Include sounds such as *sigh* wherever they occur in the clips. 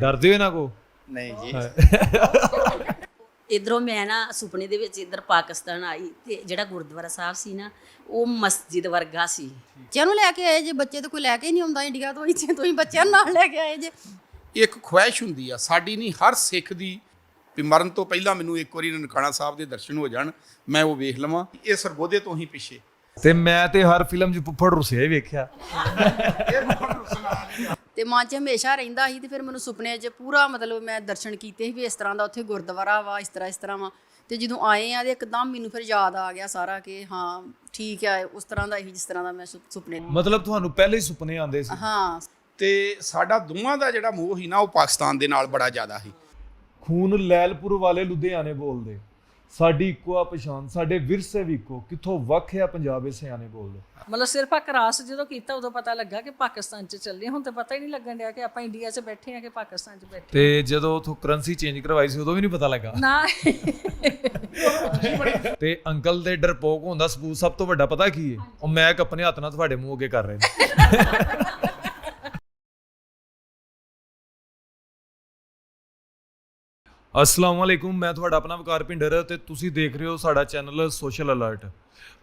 ਡਰਦੇ ਹੋ ਨਾ ਕੋ? ਨਹੀਂ ਜੀ। *laughs* ਇਧਰੋਂ ਮੈਂ ਨਾ ਸੁਪਨੇ ਦੇ ਵਿੱਚ ਇਧਰ ਪਾਕਿਸਤਾਨ ਆਈ ਤੇ ਜਿਹੜਾ ਗੁਰਦੁਆਰਾ ਸਾਹਿਬ ਸੀ ਨਾ ਉਹ ਮਸਜਿਦ ਵਰਗਾ ਸੀ। ਬੱਚਿਆਂ ਨੂੰ ਲੈ ਕੇ ਆਏ ਜੇ ਬੱਚੇ ਤਾਂ ਕੋਈ ਲੈ ਕੇ ਹੀ ਨਹੀਂ ਆਉਂਦਾ ਇੰਡੀਆ ਤੋਂ ਇੱਥੇ ਤੁਸੀਂ ਬੱਚਿਆਂ ਨਾਲ ਲੈ ਕੇ ਆਏ ਜੇ। ਇੱਕ ਖੁਆਇਸ਼ ਹੁੰਦੀ ਆ ਸਾਡੀ ਨਹੀਂ ਹਰ ਸਿੱਖ ਦੀ ਵੀ ਮਰਨ ਤੋਂ ਪਹਿਲਾਂ ਮੈਨੂੰ ਇੱਕ ਵਾਰੀ ਨਨਕਾਣਾ ਸਾਹਿਬ ਦੇ ਦਰਸ਼ਨ ਹੋ ਜਾਣ ਮੈਂ ਉਹ ਵੇਖ ਲਵਾਂ ਇਹ ਸਰਗੋਦੇ ਤੋਂ ਹੀ ਪਿੱਛੇ। ਤੇ ਮੈਂ ਤੇ ਹਰ ਫਿਲਮ 'ਚ ਫੁੱਫੜ ਰੁਸਿਆ ਹੀ ਵੇਖਿਆ। ਤੇ ਮਨ 'ਚ ਹਮੇਸ਼ਾ ਰਹਿੰਦਾ ਸੀ ਤੇ ਫਿਰ ਮੈਨੂੰ ਸੁਪਨੇ 'ਚ ਪੂਰਾ ਮਤਲਬ ਮੈਂ ਦਰਸ਼ਨ ਕੀਤੇ ਸੀ ਵੀ ਇਸ ਤਰ੍ਹਾਂ ਦਾ ਉੱਥੇ ਗੁਰਦੁਆਰਾ ਵਾ ਇਸ ਤਰ੍ਹਾਂ ਇਸ ਤਰ੍ਹਾਂ ਵਾ। ਤੇ ਜਦੋਂ ਆਏ ਆ ਤੇ ਇੱਕਦਮ ਮੈਨੂੰ ਫਿਰ ਯਾਦ ਆ ਗਿਆ ਸਾਰਾ ਕਿ ਹਾਂ ਠੀਕ ਆ ਉਸ ਤਰ੍ਹਾਂ ਦਾ ਹੀ ਜਿਸ ਤਰ੍ਹਾਂ ਦਾ ਮੈਂ ਸੁਪਨੇ ਮਤਲਬ ਤੁਹਾਨੂੰ ਪਹਿਲੇ ਹੀ ਸੁਪਨੇ ਆਉਂਦੇ ਸੀ? ਹਾਂ। ਤੇ ਸਾਡਾ ਦੋਵਾਂ ਦਾ ਜਿਹੜਾ ਮੋਹ ਸੀ ਨਾ ਉਹ ਪਾਕਿਸਤਾਨ ਦੇ ਨਾਲ ਬੜਾ ਜ਼ਿਆਦਾ ਸੀ। ਖੂਨ ਲੈਲਪੁਰ ਵਾਲੇ ਲੁਧਿਆਣੇ ਬੋਲਦੇ। ਸਾਡੀ ਇੱਕੋ ਆ ਪਛਾਣ ਸਾਡੇ ਵਿਰਸੇ ਵੀ ਇੱਕੋ ਕਿੱਥੋਂ ਵੱਖ ਆ ਪੰਜਾਬ ਇਹ ਸਿਆਣੇ ਬੋਲਦੇ ਮਤਲਬ ਸਿਰਫ ਆ ਕਰਾਸ ਜਦੋਂ ਕੀਤਾ ਉਦੋਂ ਪਤਾ ਲੱਗਾ ਕਿ ਪਾਕਿਸਤਾਨ 'ਚ ਚੱਲੇ ਹੁਣ ਤੇ ਪਤਾ ਹੀ ਨਹੀਂ ਲੱਗਣ ਡਿਆ ਕਿ ਆਪਾਂ ਇੰਡੀਆ 'ਚ ਬੈਠੇ ਆ ਕਿ ਪਾਕਿਸਤਾਨ 'ਚ ਬੈਠੇ ਤੇ ਜਦੋਂ ਉਥੋਂ ਕਰੰਸੀ ਚੇਂਜ ਕਰਵਾਈ ਸੀ ਉਦੋਂ ਵੀ ਨਹੀਂ ਪਤਾ ਲੱਗਾ। ਨਾ। ਤੇ ਅੰਕਲ ਦੇ ਡਰਪੋਕ ਹੁੰਦਾ ਸਬੂਤ ਸਭ ਤੋਂ ਵੱਡਾ ਪਤਾ ਕੀ ਹੈ ਉਹ ਮੈਕ ਆਪਣੇ ਹੱਥ ਨਾਲ ਤੁਹਾਡੇ ਮੂੰਹ ਅੱਗੇ ਕਰ ਰਹੇ ਨੇ। ਅਸਲਾਮ ਵਾਲੇਕੁਮ ਮੈਂ ਤੁਹਾਡਾ ਆਪਣਾ ਵਕਾਰ ਭਿੰਡਰ ਤੇ ਤੁਸੀਂ ਦੇਖ ਰਹੇ ਹੋ ਸਾਡਾ ਚੈਨਲ ਸੋਸ਼ਲ ਅਲਰਟ।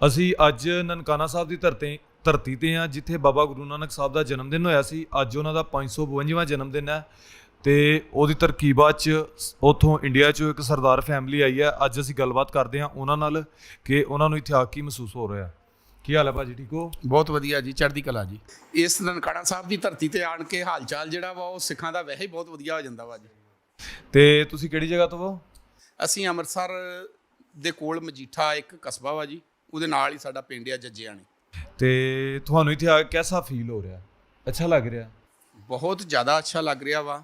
ਅਸੀਂ ਅੱਜ ਨਨਕਾਣਾ ਸਾਹਿਬ ਦੀ ਧਰਤੀ ਧਰਤੀ ਤੇ ਹਾਂ, ਜਿੱਥੇ ਬਾਬਾ ਗੁਰੂ ਨਾਨਕ ਸਾਹਿਬ ਦਾ ਜਨਮ ਦਿਨ ਹੋਇਆ ਸੀ। ਅੱਜ ਉਹਨਾਂ ਦਾ 552ਵਾਂ ਜਨਮ ਦਿਨ ਹੈ ਤੇ ਉਹਦੀ ਤਰਕੀਬਾਤ ਚ ਉਥੋਂ ਇੰਡੀਆ ਚੋਂ ਇੱਕ ਸਰਦਾਰ ਫੈਮਿਲੀ ਆਈ ਹੈ। ਅੱਜ ਅਸੀਂ ਗੱਲਬਾਤ ਕਰਦੇ ਹਾਂ ਉਹਨਾਂ ਨਾਲ ਕਿ ਉਹਨਾਂ ਨੂੰ ਇੱਥੇ ਆ ਕੀ ਮਹਿਸੂਸ ਹੋ ਰਿਹਾ ਕੀ ਹਾਲ ਹੈ ਭਾਜੀ, ਠੀਕ ਹੋ? ਬਹੁਤ ਵਧੀਆ ਜੀ, ਚੜ੍ਹਦੀ ਕਲਾ ਜੀ। ਇਸ ਨਨਕਾਣਾ ਸਾਹਿਬ ਦੀ ਧਰਤੀ ਤੇ ਆਣ ਕੇ ਹਾਲ ਚਾਲ ਜਿਹੜਾ ਵਾ, ਉਹ ਸਿੱਖਾਂ ਦਾ ਵੈਸੇ ਹੀ ਬਹੁਤ ਵਧੀਆ ਹੋ ਜਾਂਦਾ ਵਾ ਜੀ। ਤੇ ਤੁਸੀਂ ਕਿਹੜੀ ਜਗ੍ਹਾ ਤੋਂ ਹੋ? ਅਸੀਂ ਅੰਮ੍ਰਿਤਸਰ ਦੇ ਕੋਲ ਮਜੀਠਾ ਇੱਕ ਕਸਬਾ ਵਾ ਜੀ ਉਹਦੇ ਨਾਲ ਹੀ ਸਾਡਾ ਪਿੰਡ ਆ ਜੱਜਿਆਣੀ। ਤੇ ਤੁਹਾਨੂੰ ਇੱਥੇ ਆ ਕੇ ਕਿਹਦਾ ਫੀਲ ਹੋ ਰਿਹਾ? ਅੱਛਾ ਲੱਗ ਰਿਹਾ? ਬਹੁਤ ਜ਼ਿਆਦਾ ਅੱਛਾ ਲੱਗ ਰਿਹਾ ਵਾ।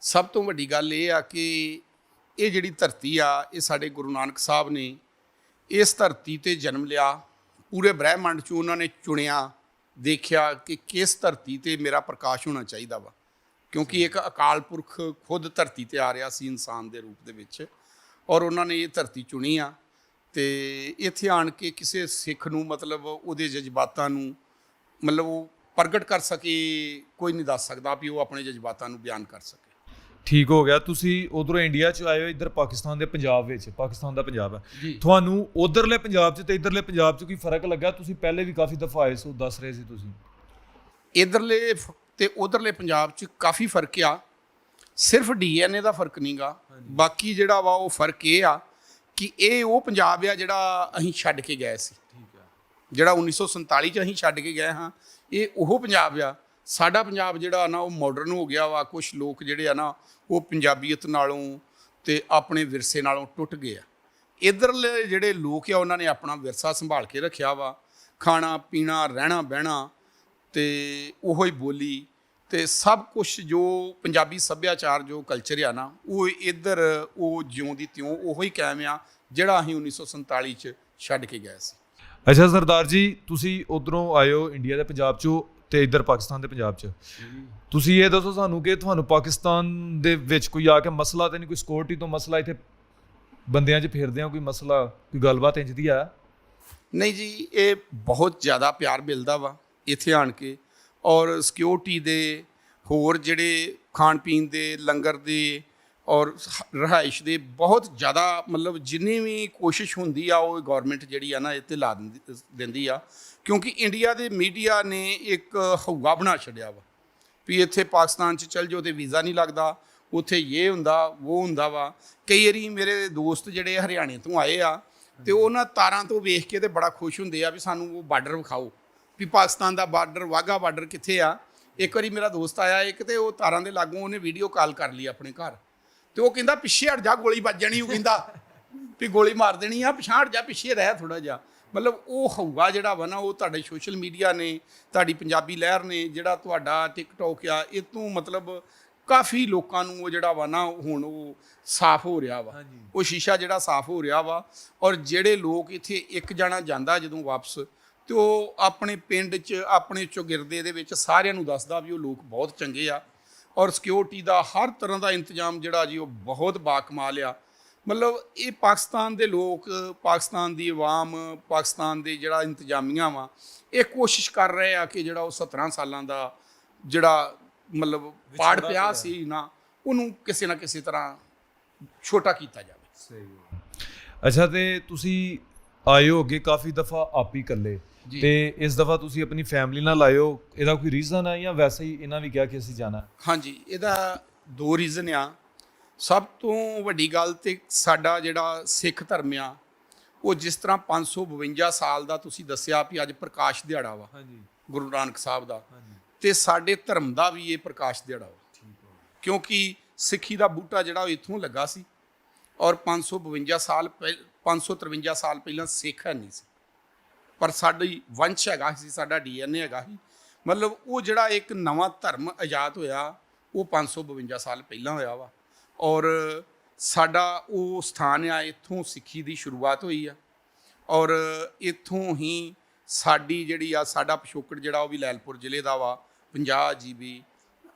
ਸਭ ਤੋਂ ਵੱਡੀ ਗੱਲ ਇਹ ਆ ਕਿ ਇਹ ਜਿਹੜੀ ਧਰਤੀ ਆ ਇਹ ਸਾਡੇ ਗੁਰੂ ਨਾਨਕ ਸਾਹਿਬ ਨੇ ਇਸ ਧਰਤੀ ਤੇ ਜਨਮ ਲਿਆ। ਪੂਰੇ ਬ੍ਰਹਿਮੰਡ 'ਚ ਉਹਨਾਂ ਨੇ ਚੁਣਿਆ ਦੇਖਿਆ ਕਿ ਕਿਸ ਧਰਤੀ ਤੇ ਮੇਰਾ ਪ੍ਰਕਾਸ਼ ਹੋਣਾ ਚਾਹੀਦਾ ਵਾ। ਕਿਉਂਕਿ ਇੱਕ ਅਕਾਲ ਪੁਰਖ ਖੁਦ ਧਰਤੀ ਤੇ ਆ ਰਿਹਾ ਸੀ ਇਨਸਾਨ ਦੇ ਰੂਪ ਦੇ ਵਿੱਚ ਔਰ ਉਹਨਾਂ ਨੇ ਇਹ ਧਰਤੀ ਚੁਣੀ ਆ ਤੇ ਇੱਥੇ ਆਣ ਕੇ ਕਿਸੇ ਸਿੱਖ ਨੂੰ ਮਤਲਬ ਉਹਦੇ ਜਜ਼ਬਾਤਾਂ ਨੂੰ ਮਤਲਬ ਉਹ ਪ੍ਰਗਟ ਕਰ ਸਕੇ ਕੋਈ ਨਹੀਂ ਦੱਸ ਸਕਦਾ ਵੀ ਉਹ ਆਪਣੇ ਜਜ਼ਬਾਤਾਂ ਨੂੰ ਬਿਆਨ ਕਰ ਸਕੇ। ਠੀਕ ਹੋ ਗਿਆ। ਤੁਸੀਂ ਉਧਰੋਂ ਇੰਡੀਆ ਚ ਆਏ ਹੋ ਇੱਧਰ ਪਾਕਿਸਤਾਨ ਦੇ ਪੰਜਾਬ ਵਿੱਚ। ਪਾਕਿਸਤਾਨ ਦਾ ਪੰਜਾਬ ਹੈ। ਤੁਹਾਨੂੰ ਉਧਰਲੇ ਪੰਜਾਬ ਚ ਤੇ ਇੱਧਰਲੇ ਪੰਜਾਬ ਚ ਕੋਈ ਫ਼ਰਕ ਲੱਗਾ? ਤੁਸੀਂ ਪਹਿਲੇ ਵੀ ਕਾਫੀ ਦਫਾ ਆਏ ਸੋ ਦੱਸ ਰਹੇ ਸੀ ਤੁਸੀਂ। ਇਧਰਲੇ ਤੇ ਉਧਰਲੇ ਪੰਜਾਬ 'ਚ ਕਾਫੀ ਫ਼ਰਕ ਆ। ਸਿਰਫ ਡੀਐਨਏ ਦਾ ਫ਼ਰਕ ਨਹੀਂਗਾ। ਬਾਕੀ ਜਿਹੜਾ ਵਾ ਉਹ ਫ਼ਰਕ ਇਹ ਆ ਕਿ ਇਹ ਉਹ ਪੰਜਾਬ ਆ ਜਿਹੜਾ ਅਸੀਂ ਛੱਡ ਕੇ ਗਏ ਸੀ। ਜਿਹੜਾ 1947 ਚ ਅਸੀਂ ਛੱਡ ਕੇ ਗਏ ਹਾਂ ਇਹ ਉਹ ਪੰਜਾਬ ਆ। ਸਾਡਾ ਪੰਜਾਬ ਜਿਹੜਾ ਨਾ ਉਹ ਮਾਡਰਨ ਹੋ ਗਿਆ ਵਾ। ਕੁਝ ਲੋਕ ਜਿਹੜੇ ਆ ਨਾ ਉਹ ਪੰਜਾਬੀਅਤ ਨਾਲੋਂ ਤੇ ਆਪਣੇ ਵਿਰਸੇ ਨਾਲੋਂ ਟੁੱਟ ਗਏ ਆ। ਇਧਰਲੇ ਜਿਹੜੇ ਲੋਕ ਆ ਉਹਨਾਂ ਨੇ ਆਪਣਾ ਵਿਰਸਾ ਸੰਭਾਲ ਕੇ ਰੱਖਿਆ ਵਾ। ਖਾਣਾ ਪੀਣਾ ਰਹਿਣਾ ਬਹਿਣਾ ਤੇ ਉਹੋ ਹੀ ਬੋਲੀ ਤੇ ਸਭ ਕੁਝ ਜੋ ਪੰਜਾਬੀ ਸੱਭਿਆਚਾਰ ਜੋ ਕਲਚਰ ਆ ਨਾ ਉਹ ਇੱਧਰ ਉਹ ਜਿਉਂ ਦੀ ਤਿਉਂ ਉਹੋ ਹੀ ਕਾਇਮ ਆ ਜਿਹੜਾ ਅਸੀਂ 1947 ਚ ਛੱਡ ਕੇ ਗਏ ਸੀ। ਅੱਛਾ ਸਰਦਾਰ ਜੀ ਤੁਸੀਂ ਉਧਰੋਂ ਹੋ ਇੰਡੀਆ ਦੇ ਪੰਜਾਬ ਚੋਂ ਤੇ ਇੱਧਰ ਪਾਕਿਸਤਾਨ ਦੇ ਪੰਜਾਬ ਚ। ਤੁਸੀਂ ਇਹ ਦੱਸੋ ਸਾਨੂੰ ਕਿ ਤੁਹਾਨੂੰ ਪਾਕਿਸਤਾਨ ਦੇ ਵਿੱਚ ਕੋਈ ਆ ਕੇ ਮਸਲਾ ਤੇ ਨਹੀਂ ਕੋਈ ਸਿਕਿਉਰਿਟੀ ਤੋਂ ਮਸਲਾ ਇੱਥੇ ਬੰਦਿਆਂ 'ਚ ਫੇਰਦੇ ਆ ਕੋਈ ਮਸਲਾ ਕੋਈ ਗੱਲਬਾਤ ਇੰਜ ਦੀ ਆ? ਨਹੀਂ ਜੀ ਇਹ ਬਹੁਤ ਜ਼ਿਆਦਾ ਪਿਆਰ ਮਿਲਦਾ ਵਾ। ਇੱਥੇ ਆਣ ਕੇ ਔਰ ਸਿਕਿਉਰਿਟੀ ਦੇ ਹੋਰ ਜਿਹੜੇ ਖਾਣ ਪੀਣ ਦੇ, ਲੰਗਰ ਦੇ ਔਰ ਹ- ਰਿਹਾਇਸ਼ ਦੇ ਬਹੁਤ ਜ਼ਿਆਦਾ ਮਤਲਬ ਜਿੰਨੀ ਵੀ ਕੋਸ਼ਿਸ਼ ਹੁੰਦੀ ਆ, ਉਹ ਗਵਰਨਮੈਂਟ ਜਿਹੜੀ ਆ ਨਾ ਇੱਥੇ ਲਾ ਦਿੰਦੀ ਦਿੰਦੀ ਆ। ਕਿਉਂਕਿ ਇੰਡੀਆ ਦੇ ਮੀਡੀਆ ਨੇ ਇੱਕ ਹਊਗਾ ਬਣਾ ਛੱਡਿਆ ਵਾ ਵੀ ਇੱਥੇ ਪਾਕਿਸਤਾਨ ਚ ਚੱਲ ਜਾਓ ਤੇ ਵੀਜ਼ਾ ਨਹੀਂ ਲੱਗਦਾ, ਉੱਥੇ ਇਹ ਹੁੰਦਾ, ਉਹ ਹੁੰਦਾ ਵਾ। ਕਈ ਵਾਰੀ ਮੇਰੇ ਦੋਸਤ ਜਿਹੜੇ ਹਰਿਆਣੇ ਤੋਂ ਆਏ ਆ ਤੇ ਉਹਨਾਂ ਤਾਰਾਂ ਤੋਂ ਵੇਖ ਕੇ ਤੇ ਬੜਾ ਖੁਸ਼ ਹੁੰਦੇ ਆ ਵੀ ਸਾਨੂੰ ਉਹ ਬਾਰਡਰ ਵਿਖਾਓ। ਵੀ ਪਾਕਿਸਤਾਨ ਦਾ ਬਾਰਡਰ ਵਾਗਾ ਬਾਰਡਰ ਕਿੱਥੇ ਆ? ਇੱਕ ਵਾਰੀ ਮੇਰਾ ਦੋਸਤ ਆਇਆ ਇੱਕ ਤੇ ਉਹ ਤਾਰਾਂ ਦੇ ਲਾਗੋਂ ਉਹਨੇ ਵੀਡੀਓ ਕਾਲ ਕਰ ਲਈ ਆਪਣੇ ਘਰ। ਤੇ ਉਹ ਕਹਿੰਦਾ ਪਿੱਛੇ ਹਟ ਜਾ ਗੋਲੀ ਵੱਜ ਜਾਣੀ ਉਹ ਕਹਿੰਦਾ ਵੀ ਗੋਲੀ ਮਾਰ ਦੇਣੀ ਆ ਹਟ ਜਾ ਪਿੱਛੇ ਰਹਿ ਥੋੜਾ ਜਿਹਾ। ਮਤਲਬ ਉਹ ਹਊਆ ਜਿਹੜਾ ਵਾ ਨਾ ਉਹ ਤੁਹਾਡੇ ਸੋਸ਼ਲ ਮੀਡੀਆ ਨੇ ਤੁਹਾਡੀ ਪੰਜਾਬੀ ਲਹਿਰ ਨੇ ਜਿਹੜਾ ਤੁਹਾਡਾ ਟਿਕਟੌਕ ਆ ਇਹ ਤੋਂ ਮਤਲਬ ਕਾਫੀ ਲੋਕਾਂ ਨੂੰ ਉਹ ਜਿਹੜਾ ਵਾ ਨਾ ਹੁਣ ਉਹ ਸਾਫ਼ ਹੋ ਰਿਹਾ ਵਾ। ਉਹ ਸ਼ੀਸ਼ਾ ਜਿਹੜਾ ਸਾਫ਼ ਹੋ ਰਿਹਾ ਵਾ ਔਰ ਜਿਹੜੇ ਲੋਕ ਇੱਥੇ ਇੱਕ ਜਾਣਾ ਜਾਂਦਾ ਜਦੋਂ ਵਾਪਸ ਤੇ ਉਹ ਆਪਣੇ ਪਿੰਡ 'ਚ ਆਪਣੇ ਚੌਗਿਰਦੇ ਦੇ ਵਿੱਚ ਸਾਰਿਆਂ ਨੂੰ ਦੱਸਦਾ ਵੀ ਉਹ ਲੋਕ ਬਹੁਤ ਚੰਗੇ ਆ। ਔਰ ਸਿਕਿਉਰਿਟੀ ਦਾ ਹਰ ਤਰ੍ਹਾਂ ਦਾ ਇੰਤਜ਼ਾਮ ਜਿਹੜਾ ਜੀ ਉਹ ਬਹੁਤ ਬਾਕਮਾਲ ਆ। ਮਤਲਬ ਇਹ ਪਾਕਿਸਤਾਨ ਦੇ ਲੋਕ ਪਾਕਿਸਤਾਨ ਦੀ ਆਵਾਮ ਪਾਕਿਸਤਾਨ ਦੇ ਜਿਹੜਾ ਇੰਤਜ਼ਾਮੀਆਂ ਵਾ ਇਹ ਕੋਸ਼ਿਸ਼ ਕਰ ਰਹੇ ਆ ਕਿ ਜਿਹੜਾ ਉਹ 17 ਸਾਲਾਂ ਦਾ ਜਿਹੜਾ ਮਤਲਬ ਪਾੜ ਪਿਆ ਸੀ ਨਾ ਉਹਨੂੰ ਕਿਸੇ ਨਾ ਕਿਸੇ ਤਰ੍ਹਾਂ ਛੋਟਾ ਕੀਤਾ ਜਾਵੇ। ਅੱਛਾ ਤੇ ਤੁਸੀਂ ਆਏ ਹੋ ਅੱਗੇ ਕਾਫੀ ਦਫਾ ਆਪ ਹੀ ਇਕੱਲੇ। ਤੇ ਇਸ ਦਫਾ ਤੁਸੀਂ ਆਪਣੀ ਫੈਮਿਲੀ ਨਾਲ ਹੋ ਇਹਦਾ ਕੋਈ ਰੀਜ਼ਨ ਹੈ ਜਾਂ ਵੈਸੇ ਹੀ ਇਹਨਾਂ ਵੀ ਕਿਹਾ ਕਿ ਅਸੀਂ ਜਾਣਾ? ਹਾਂਜੀ ਇਹਦਾ ਦੋ ਰੀਜ਼ਨ ਆ। ਸਭ ਤੋਂ ਵੱਡੀ ਗੱਲ ਤੇ ਸਾਡਾ ਜਿਹੜਾ ਸਿੱਖ ਧਰਮ ਆ ਉਹ ਜਿਸ ਤਰ੍ਹਾਂ 552 ਸਾਲ ਦਾ ਤੁਸੀਂ ਦੱਸਿਆ ਵੀ ਅੱਜ ਪ੍ਰਕਾਸ਼ ਦਿਹਾੜਾ ਵਾ ਹਾਂਜੀ। ਗੁਰੂ ਨਾਨਕ ਸਾਹਿਬ ਦਾ। ਹਾਂਜੀ। ਤੇ ਸਾਡੇ ਧਰਮ ਦਾ ਵੀ ਇਹ ਪ੍ਰਕਾਸ਼ ਦਿਹਾੜਾ ਵਾ। ਕਿਉਂਕਿ ਸਿੱਖੀ ਦਾ ਬੂਟਾ ਜਿਹੜਾ ਇੱਥੋਂ ਲੱਗਾ ਸੀ। ਔਰ 552 ਸਾਲ ਪਹਿ 553 ਸਾਲ ਪਹਿਲਾਂ ਸਿੱਖ ਹੈ ਨਹੀਂ ਸੀ। ਪਰ ਸਾਡੀ ਵੰਸ਼ ਹੈਗਾ ਸੀ, ਸਾਡਾ ਡੀਐਨਏ ਹੈਗਾ ਸੀ। ਮਤਲਬ ਉਹ ਜਿਹੜਾ ਇੱਕ ਨਵਾਂ ਧਰਮ ਆਜ਼ਾਦ ਹੋਇਆ, ਉਹ 552 ਸਾਲ ਪਹਿਲਾਂ ਹੋਇਆ ਵਾ। ਔਰ ਸਾਡਾ ਉਹ ਸਥਾਨ ਆ, ਇੱਥੋਂ ਸਿੱਖੀ ਦੀ ਸ਼ੁਰੂਆਤ ਹੋਈ ਆ। ਔਰ ਇੱਥੋਂ ਹੀ ਸਾਡੀ ਜਿਹੜੀ ਆ, ਸਾਡਾ ਪਿਛੋਕੜ ਜਿਹੜਾ ਉਹ ਵੀ ਲੈਲਪੁਰ ਜ਼ਿਲ੍ਹੇ ਦਾ ਵਾ 50 ਜੀਬੀ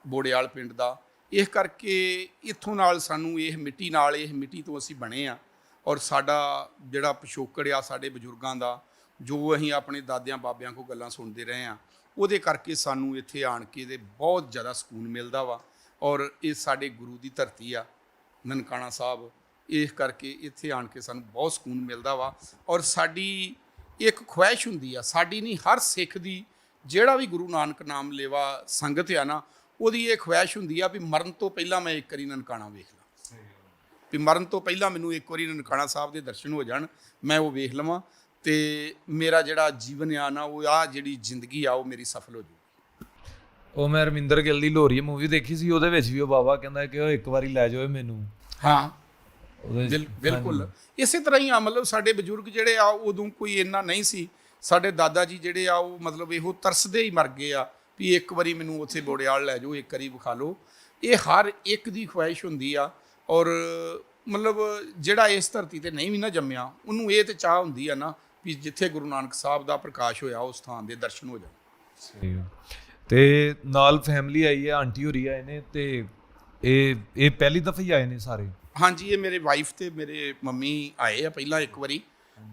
ਬੋੜਿਆਲ ਪਿੰਡ ਦਾ। ਇਸ ਕਰਕੇ ਇੱਥੋਂ ਨਾਲ ਸਾਨੂੰ ਇਹ ਮਿੱਟੀ ਨਾਲ, ਇਹ ਮਿੱਟੀ ਤੋਂ ਅਸੀਂ ਬਣੇ ਆ। ਔਰ ਸਾਡਾ ਜਿਹੜਾ ਪਿਛੋਕੜ ਆ, ਸਾਡੇ ਬਜ਼ੁਰਗਾਂ ਦਾ ਜੋ ਅਸੀਂ ਆਪਣੇ ਦਾਦਿਆਂ ਬਾਬਿਆਂ ਕੋ ਗੱਲਾਂ ਸੁਣਦੇ ਰਹੇ ਆ ਉਹਦੇ ਕਰਕੇ ਸਾਨੂੰ ਇੱਥੇ ਆਣ ਕੇ ਦੇ ਬਹੁਤ ਜ਼ਿਆਦਾ ਸਕੂਨ ਮਿਲਦਾ ਵਾ। ਔਰ ਇਹ ਸਾਡੇ ਗੁਰੂ ਦੀ ਧਰਤੀ ਆ, ਨਨਕਾਣਾ ਸਾਹਿਬ, ਇਸ ਕਰਕੇ ਇੱਥੇ ਆਣ ਕੇ ਸਾਨੂੰ ਬਹੁਤ ਸਕੂਨ ਮਿਲਦਾ ਵਾ। ਔਰ ਸਾਡੀ ਇੱਕ ਖੁਆਇਸ਼ ਹੁੰਦੀ ਆ, ਸਾਡੀ ਨਹੀਂ, ਹਰ ਸਿੱਖ ਦੀ ਜਿਹੜਾ ਵੀ ਗੁਰੂ ਨਾਨਕ ਨਾਮ ਲੇਵਾ ਸੰਗਤ ਆ ਨਾ, ਉਹਦੀ ਇਹ ਖੁਆਇਸ਼ ਹੁੰਦੀ ਆ ਵੀ ਮਰਨ ਤੋਂ ਪਹਿਲਾਂ ਮੈਂ ਇੱਕ ਵਾਰੀ ਨਨਕਾਣਾ ਵੇਖ ਲਾਂ। ਵੀ ਮਰਨ ਤੋਂ ਪਹਿਲਾਂ ਮੈਨੂੰ ਇੱਕ ਵਾਰੀ ਨਨਕਾਣਾ ਸਾਹਿਬ ਦੇ ਦਰਸ਼ਨ ਹੋ ਜਾਣ, ਮੈਂ ਉਹ ਵੇਖ ਲਵਾਂ। ਤੇ ਮੇਰਾ ਜਿਹੜਾ ਜੀਵਨ ਆ ਨਾ ਉਹ ਆ ਜਿਹੜੀ ਜ਼ਿੰਦਗੀ ਆ ਉਹ ਮੇਰੀ ਸਫਲ ਹੋ ਜੂ ਉਹ ਮੈਂ ਰਮਿੰਦਰ ਗਿੱਲ ਦੀ ਲੋਰੀ ਮੂਵੀ ਦੇਖੀ ਸੀ ਉਹਦੇ ਵਿੱਚ ਵੀ ਉਹ ਬਾਬਾ ਕਹਿੰਦਾ ਕਿ ਉਹ ਇੱਕ ਵਾਰੀ ਲੈ ਜਾਓ ਮੈਨੂੰ। ਹਾਂ। ਬਿਲਕੁਲ। ਇਸੇ ਤਰ੍ਹਾਂ ਹੀ ਆ ਮਤਲਬ ਸਾਡੇ ਬਜ਼ੁਰਗ ਜਿਹੜੇ ਆ ਉਦੋਂ ਕੋਈ ਇੰਨਾ ਨਹੀਂ ਸੀ। ਸਾਡੇ ਦਾਦਾ ਜੀ ਜਿਹੜੇ ਆ ਉਹ ਮਤਲਬ ਇਹੋ ਤਰਸਦੇ ਹੀ ਮਰ ਗਏ ਆ ਵੀ ਇੱਕ ਵਾਰੀ ਮੈਨੂੰ ਉੱਥੇ ਬੋੜਿਆਲ ਲੈ ਜਾਓ ਇੱਕ ਵਾਰੀ ਵਿਖਾ ਲਓ। ਇਹ ਹਰ ਇੱਕ ਦੀ ਖੁਆਇਸ਼ ਹੁੰਦੀ ਆ ਔਰ ਮਤਲਬ ਜਿਹੜਾ ਇਸ ਧਰਤੀ ਤੇ ਨਹੀਂ ਵੀ ਨਾ ਜੰਮਿਆ ਉਹਨੂੰ ਇਹ ਤੇ ਚਾਹ ਹੁੰਦੀ ਆ ਨਾ ਵੀ ਜਿੱਥੇ ਗੁਰੂ ਨਾਨਕ ਸਾਹਿਬ ਦਾ ਪ੍ਰਕਾਸ਼ ਹੋਇਆ ਉਸ ਥਾਂ ਦੇ ਦਰਸ਼ਨ ਹੋ ਜਾਣ। ਸਹੀ ਹੈ। ਤੇ ਨਾਲ ਫੈਮਿਲੀ ਆਈ ਹੈ ਆਂਟੀ ਹੋਰੀ ਆਏ ਨੇ ਤੇ ਇਹ ਇਹ ਪਹਿਲੀ ਦਫਾ ਹੀ ਆਏ ਨੇ ਸਾਰੇ? ਹਾਂਜੀ ਇਹ ਮੇਰੇ ਵਾਈਫ ਤੇ ਮੇਰੇ ਮੰਮੀ ਆਏ ਆ ਪਹਿਲਾਂ ਇੱਕ ਵਾਰੀ।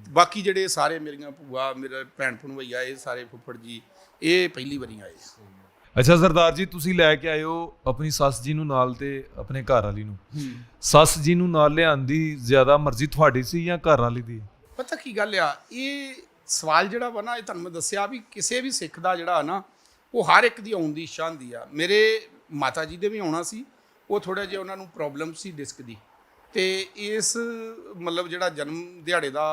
ਬਾਕੀ ਜਿਹੜੇ ਸਾਰੇ ਮੇਰੀਆਂ ਭੂਆ ਮੇਰੇ ਭੈਣ ਭਣਵਈਆ ਇਹ ਸਾਰੇ ਫੁੱਫੜ ਜੀ ਇਹ ਪਹਿਲੀ ਵਾਰੀ ਆਏ ਅੱਛਾ ਸਰਦਾਰ ਜੀ ਤੁਸੀਂ ਲੈ ਕੇ ਹੋ ਆਪਣੀ ਸੱਸ ਜੀ ਨੂੰ ਨਾਲ ਤੇ ਆਪਣੇ ਘਰ ਵਾਲੀ ਨੂੰ। ਸੱਸ ਜੀ ਨੂੰ ਨਾਲ ਲਿਆਉਣ ਦੀ ਜ਼ਿਆਦਾ ਮਰਜ਼ੀ ਤੁਹਾਡੀ ਸੀ ਜਾਂ ਘਰ ਵਾਲੀ ਦੀ? ਪਤਾ ਕੀ ਗੱਲ ਆ? ਇਹ ਸਵਾਲ ਜਿਹੜਾ ਵਾ ਨਾ ਇਹ ਤੁਹਾਨੂੰ ਮੈਂ ਦੱਸਿਆ ਵੀ ਕਿਸੇ ਵੀ ਸਿੱਖ ਦਾ ਜਿਹੜਾ ਨਾ ਉਹ ਹਰ ਇੱਕ ਦੀ ਆਉਣ ਦੀ ਇੱਛਾ ਹੁੰਦੀ ਆ। ਮੇਰੇ ਮਾਤਾ ਜੀ ਦੇ ਵੀ ਆਉਣਾ ਸੀ ਉਹ ਥੋੜਾ ਜਿਹਾ ਉਹਨਾਂ ਨੂੰ ਪ੍ਰੋਬਲਮ ਸੀ ਡਿਸਕ ਦੀ। ਤੇ ਇਸ ਮਤਲਬ ਜਿਹੜਾ ਜਨਮ ਦਿਹਾੜੇ ਦਾ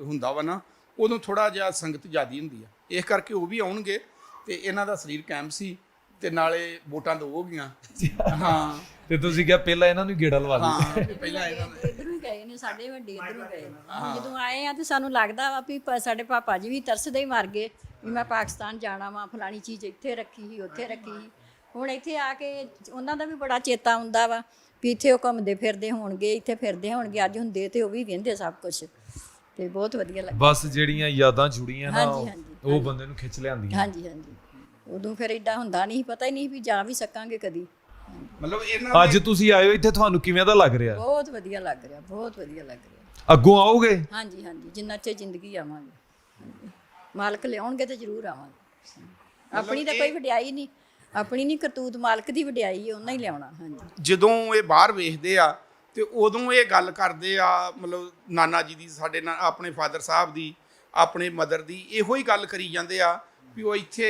ਹੁੰਦਾ ਵਾ ਨਾ ਉਦੋਂ ਥੋੜਾ ਜਿਹਾ ਸੰਗਤ ਜ਼ਿਆਦੀ ਹੁੰਦੀ ਆ। ਇਸ ਕਰਕੇ ਉਹ ਵੀ ਆਉਣਗੇ ਤੇ ਇਹਨਾਂ ਦਾ ਸਰੀਰ ਕੈਂਪ ਸੀ ਤੇ ਨਾਲੇ ਵੋਟਾਂ ਦੋ ਹੋ ਗਈਆਂ। ਹਾਂ। ਤੇ ਤੁਸੀਂ ਕਿਹਾ ਪਹਿਲਾਂ ਇਹਨਾਂ ਨੂੰ ਗੇੜਾ ਲਵਾ ਦਿਓ। ਹਾਂ ਪਹਿਲਾਂ ਇਹਨਾਂ ਨੇ। ਇਧਰੋਂ ਹੀ ਗਏ ਨੇ ਸਾਡੇ ਵੱਡੇ ਇਧਰੋਂ ਗਏ ਨੇ। ਜਦੋਂ ਆਏ ਆ ਤੇ ਸਾਨੂੰ ਲੱਗਦਾ ਵਾ ਵੀ ਪ- ਸਾਡੇ ਪਾਪਾ ਜੀ ਵੀ ਤਰਸਦੇ ਹੀ ਮਰ ਗਏ ਵੀ ਮੈਂ ਪਾਕਿਸਤਾਨ ਜਾਣਾ ਵਾ ਫਲਾਣੀ ਚੀਜ਼ ਇੱਥੇ ਰੱਖੀ ਸੀ ਉੱਥੇ ਰੱਖੀ ਸੀ। ਹੁਣ ਇੱਥੇ ਆ ਕੇ ਉਹਨਾਂ ਦਾ ਵੀ ਬੜਾ ਚੇਤਾ ਆਉਂਦਾ ਵਾ ਵੀ ਇੱਥੇ ਉਹ ਘੁੰਮਦੇ ਫਿਰਦੇ ਹੋਣਗੇ ਇੱਥੇ ਫਿਰਦੇ ਹੋਣਗੇ ਅੱਜ ਹੁੰਦੇ ਤੇ ਉਹ ਵੀ ਵਹਿੰਦੇ ਸਭ ਕੁਝ ਤੇ ਬਹੁਤ ਵਧੀਆ ਲੱਗਾ। ਬਸ ਜਿਹੜੀਆਂ ਯਾਦਾਂ ਜੁੜੀਆਂ ਨਾ ਹਾਂਜੀ, ਉਹ- ਹਾਂਜੀ, ਉਹ ਬੰਦੇ ਨੂੰ ਖਿੱਚ ਲਿਆਂਦੀਆਂ ਹਾਂਜੀ ਹਾਂਜੀ। ਉਦੋਂ ਫਿਰ ਏਡਾ ਹੁੰਦਾ ਨਹੀਂ ਪਤਾ ਹੀ ਨਹੀਂ ਵੀ ਜਾ ਵੀ ਸਕਾਂਗੇ ਕਦੀ। ਮਤਲਬ ਇਹਨਾਂ ਅੱਜ ਤੁਸੀਂ ਆਏ ਹੋ ਇੱਥੇ ਤੁਹਾਨੂੰ ਕਿਵੇਂ ਦਾ ਲੱਗ ਰਿਹਾ? ਬਹੁਤ ਵਧੀਆ ਲੱਗ ਰਿਹਾ ਬਹੁਤ ਵਧੀਆ ਲੱਗ ਰਿਹਾ। ਅੱਗੋਂ ਆਓਗੇ? ਹਾਂਜੀ ਹਾਂਜੀ ਜਿੰਨਾ ਚਿਰ ਜ਼ਿੰਦਗੀ ਆਵਾਂਗੇ। ਮਾਲਕ ਲਿਆਉਣਗੇ ਤੇ ਜ਼ਰੂਰ ਆਵਾਂਗੇ। ਆਪਣੀ ਤਾਂ ਕੋਈ ਵਡਿਆਈ ਨਹੀਂ ਆਪਣੀ ਨਹੀਂ ਕਰਤੂਤ ਮਾਲਕ ਦੀ ਵਡਿਆਈ ਹੈ ਉਹਨਾਂ ਹੀ ਲਿਆਉਣਾ ਹਾਂਜੀ। ਜਦੋਂ ਇਹ ਬਾਹਰ ਵੇਖਦੇ ਆ ਤੇ ਉਦੋਂ ਇਹ ਗੱਲ ਕਰਦੇ ਆ ਮਤਲਬ ਨਾਨਾ ਜੀ ਦੀ ਸਾਡੇ ਨਾਲ ਆਪਣੇ ਫਾਦਰ ਸਾਹਿਬ ਦੀ ਆਪਣੇ ਮਦਰ ਦੀ ਇਹੋ ਹੀ ਗੱਲ ਕਰੀ ਜਾਂਦੇ ਆ ਵੀ ਉਹ ਇੱਥੇ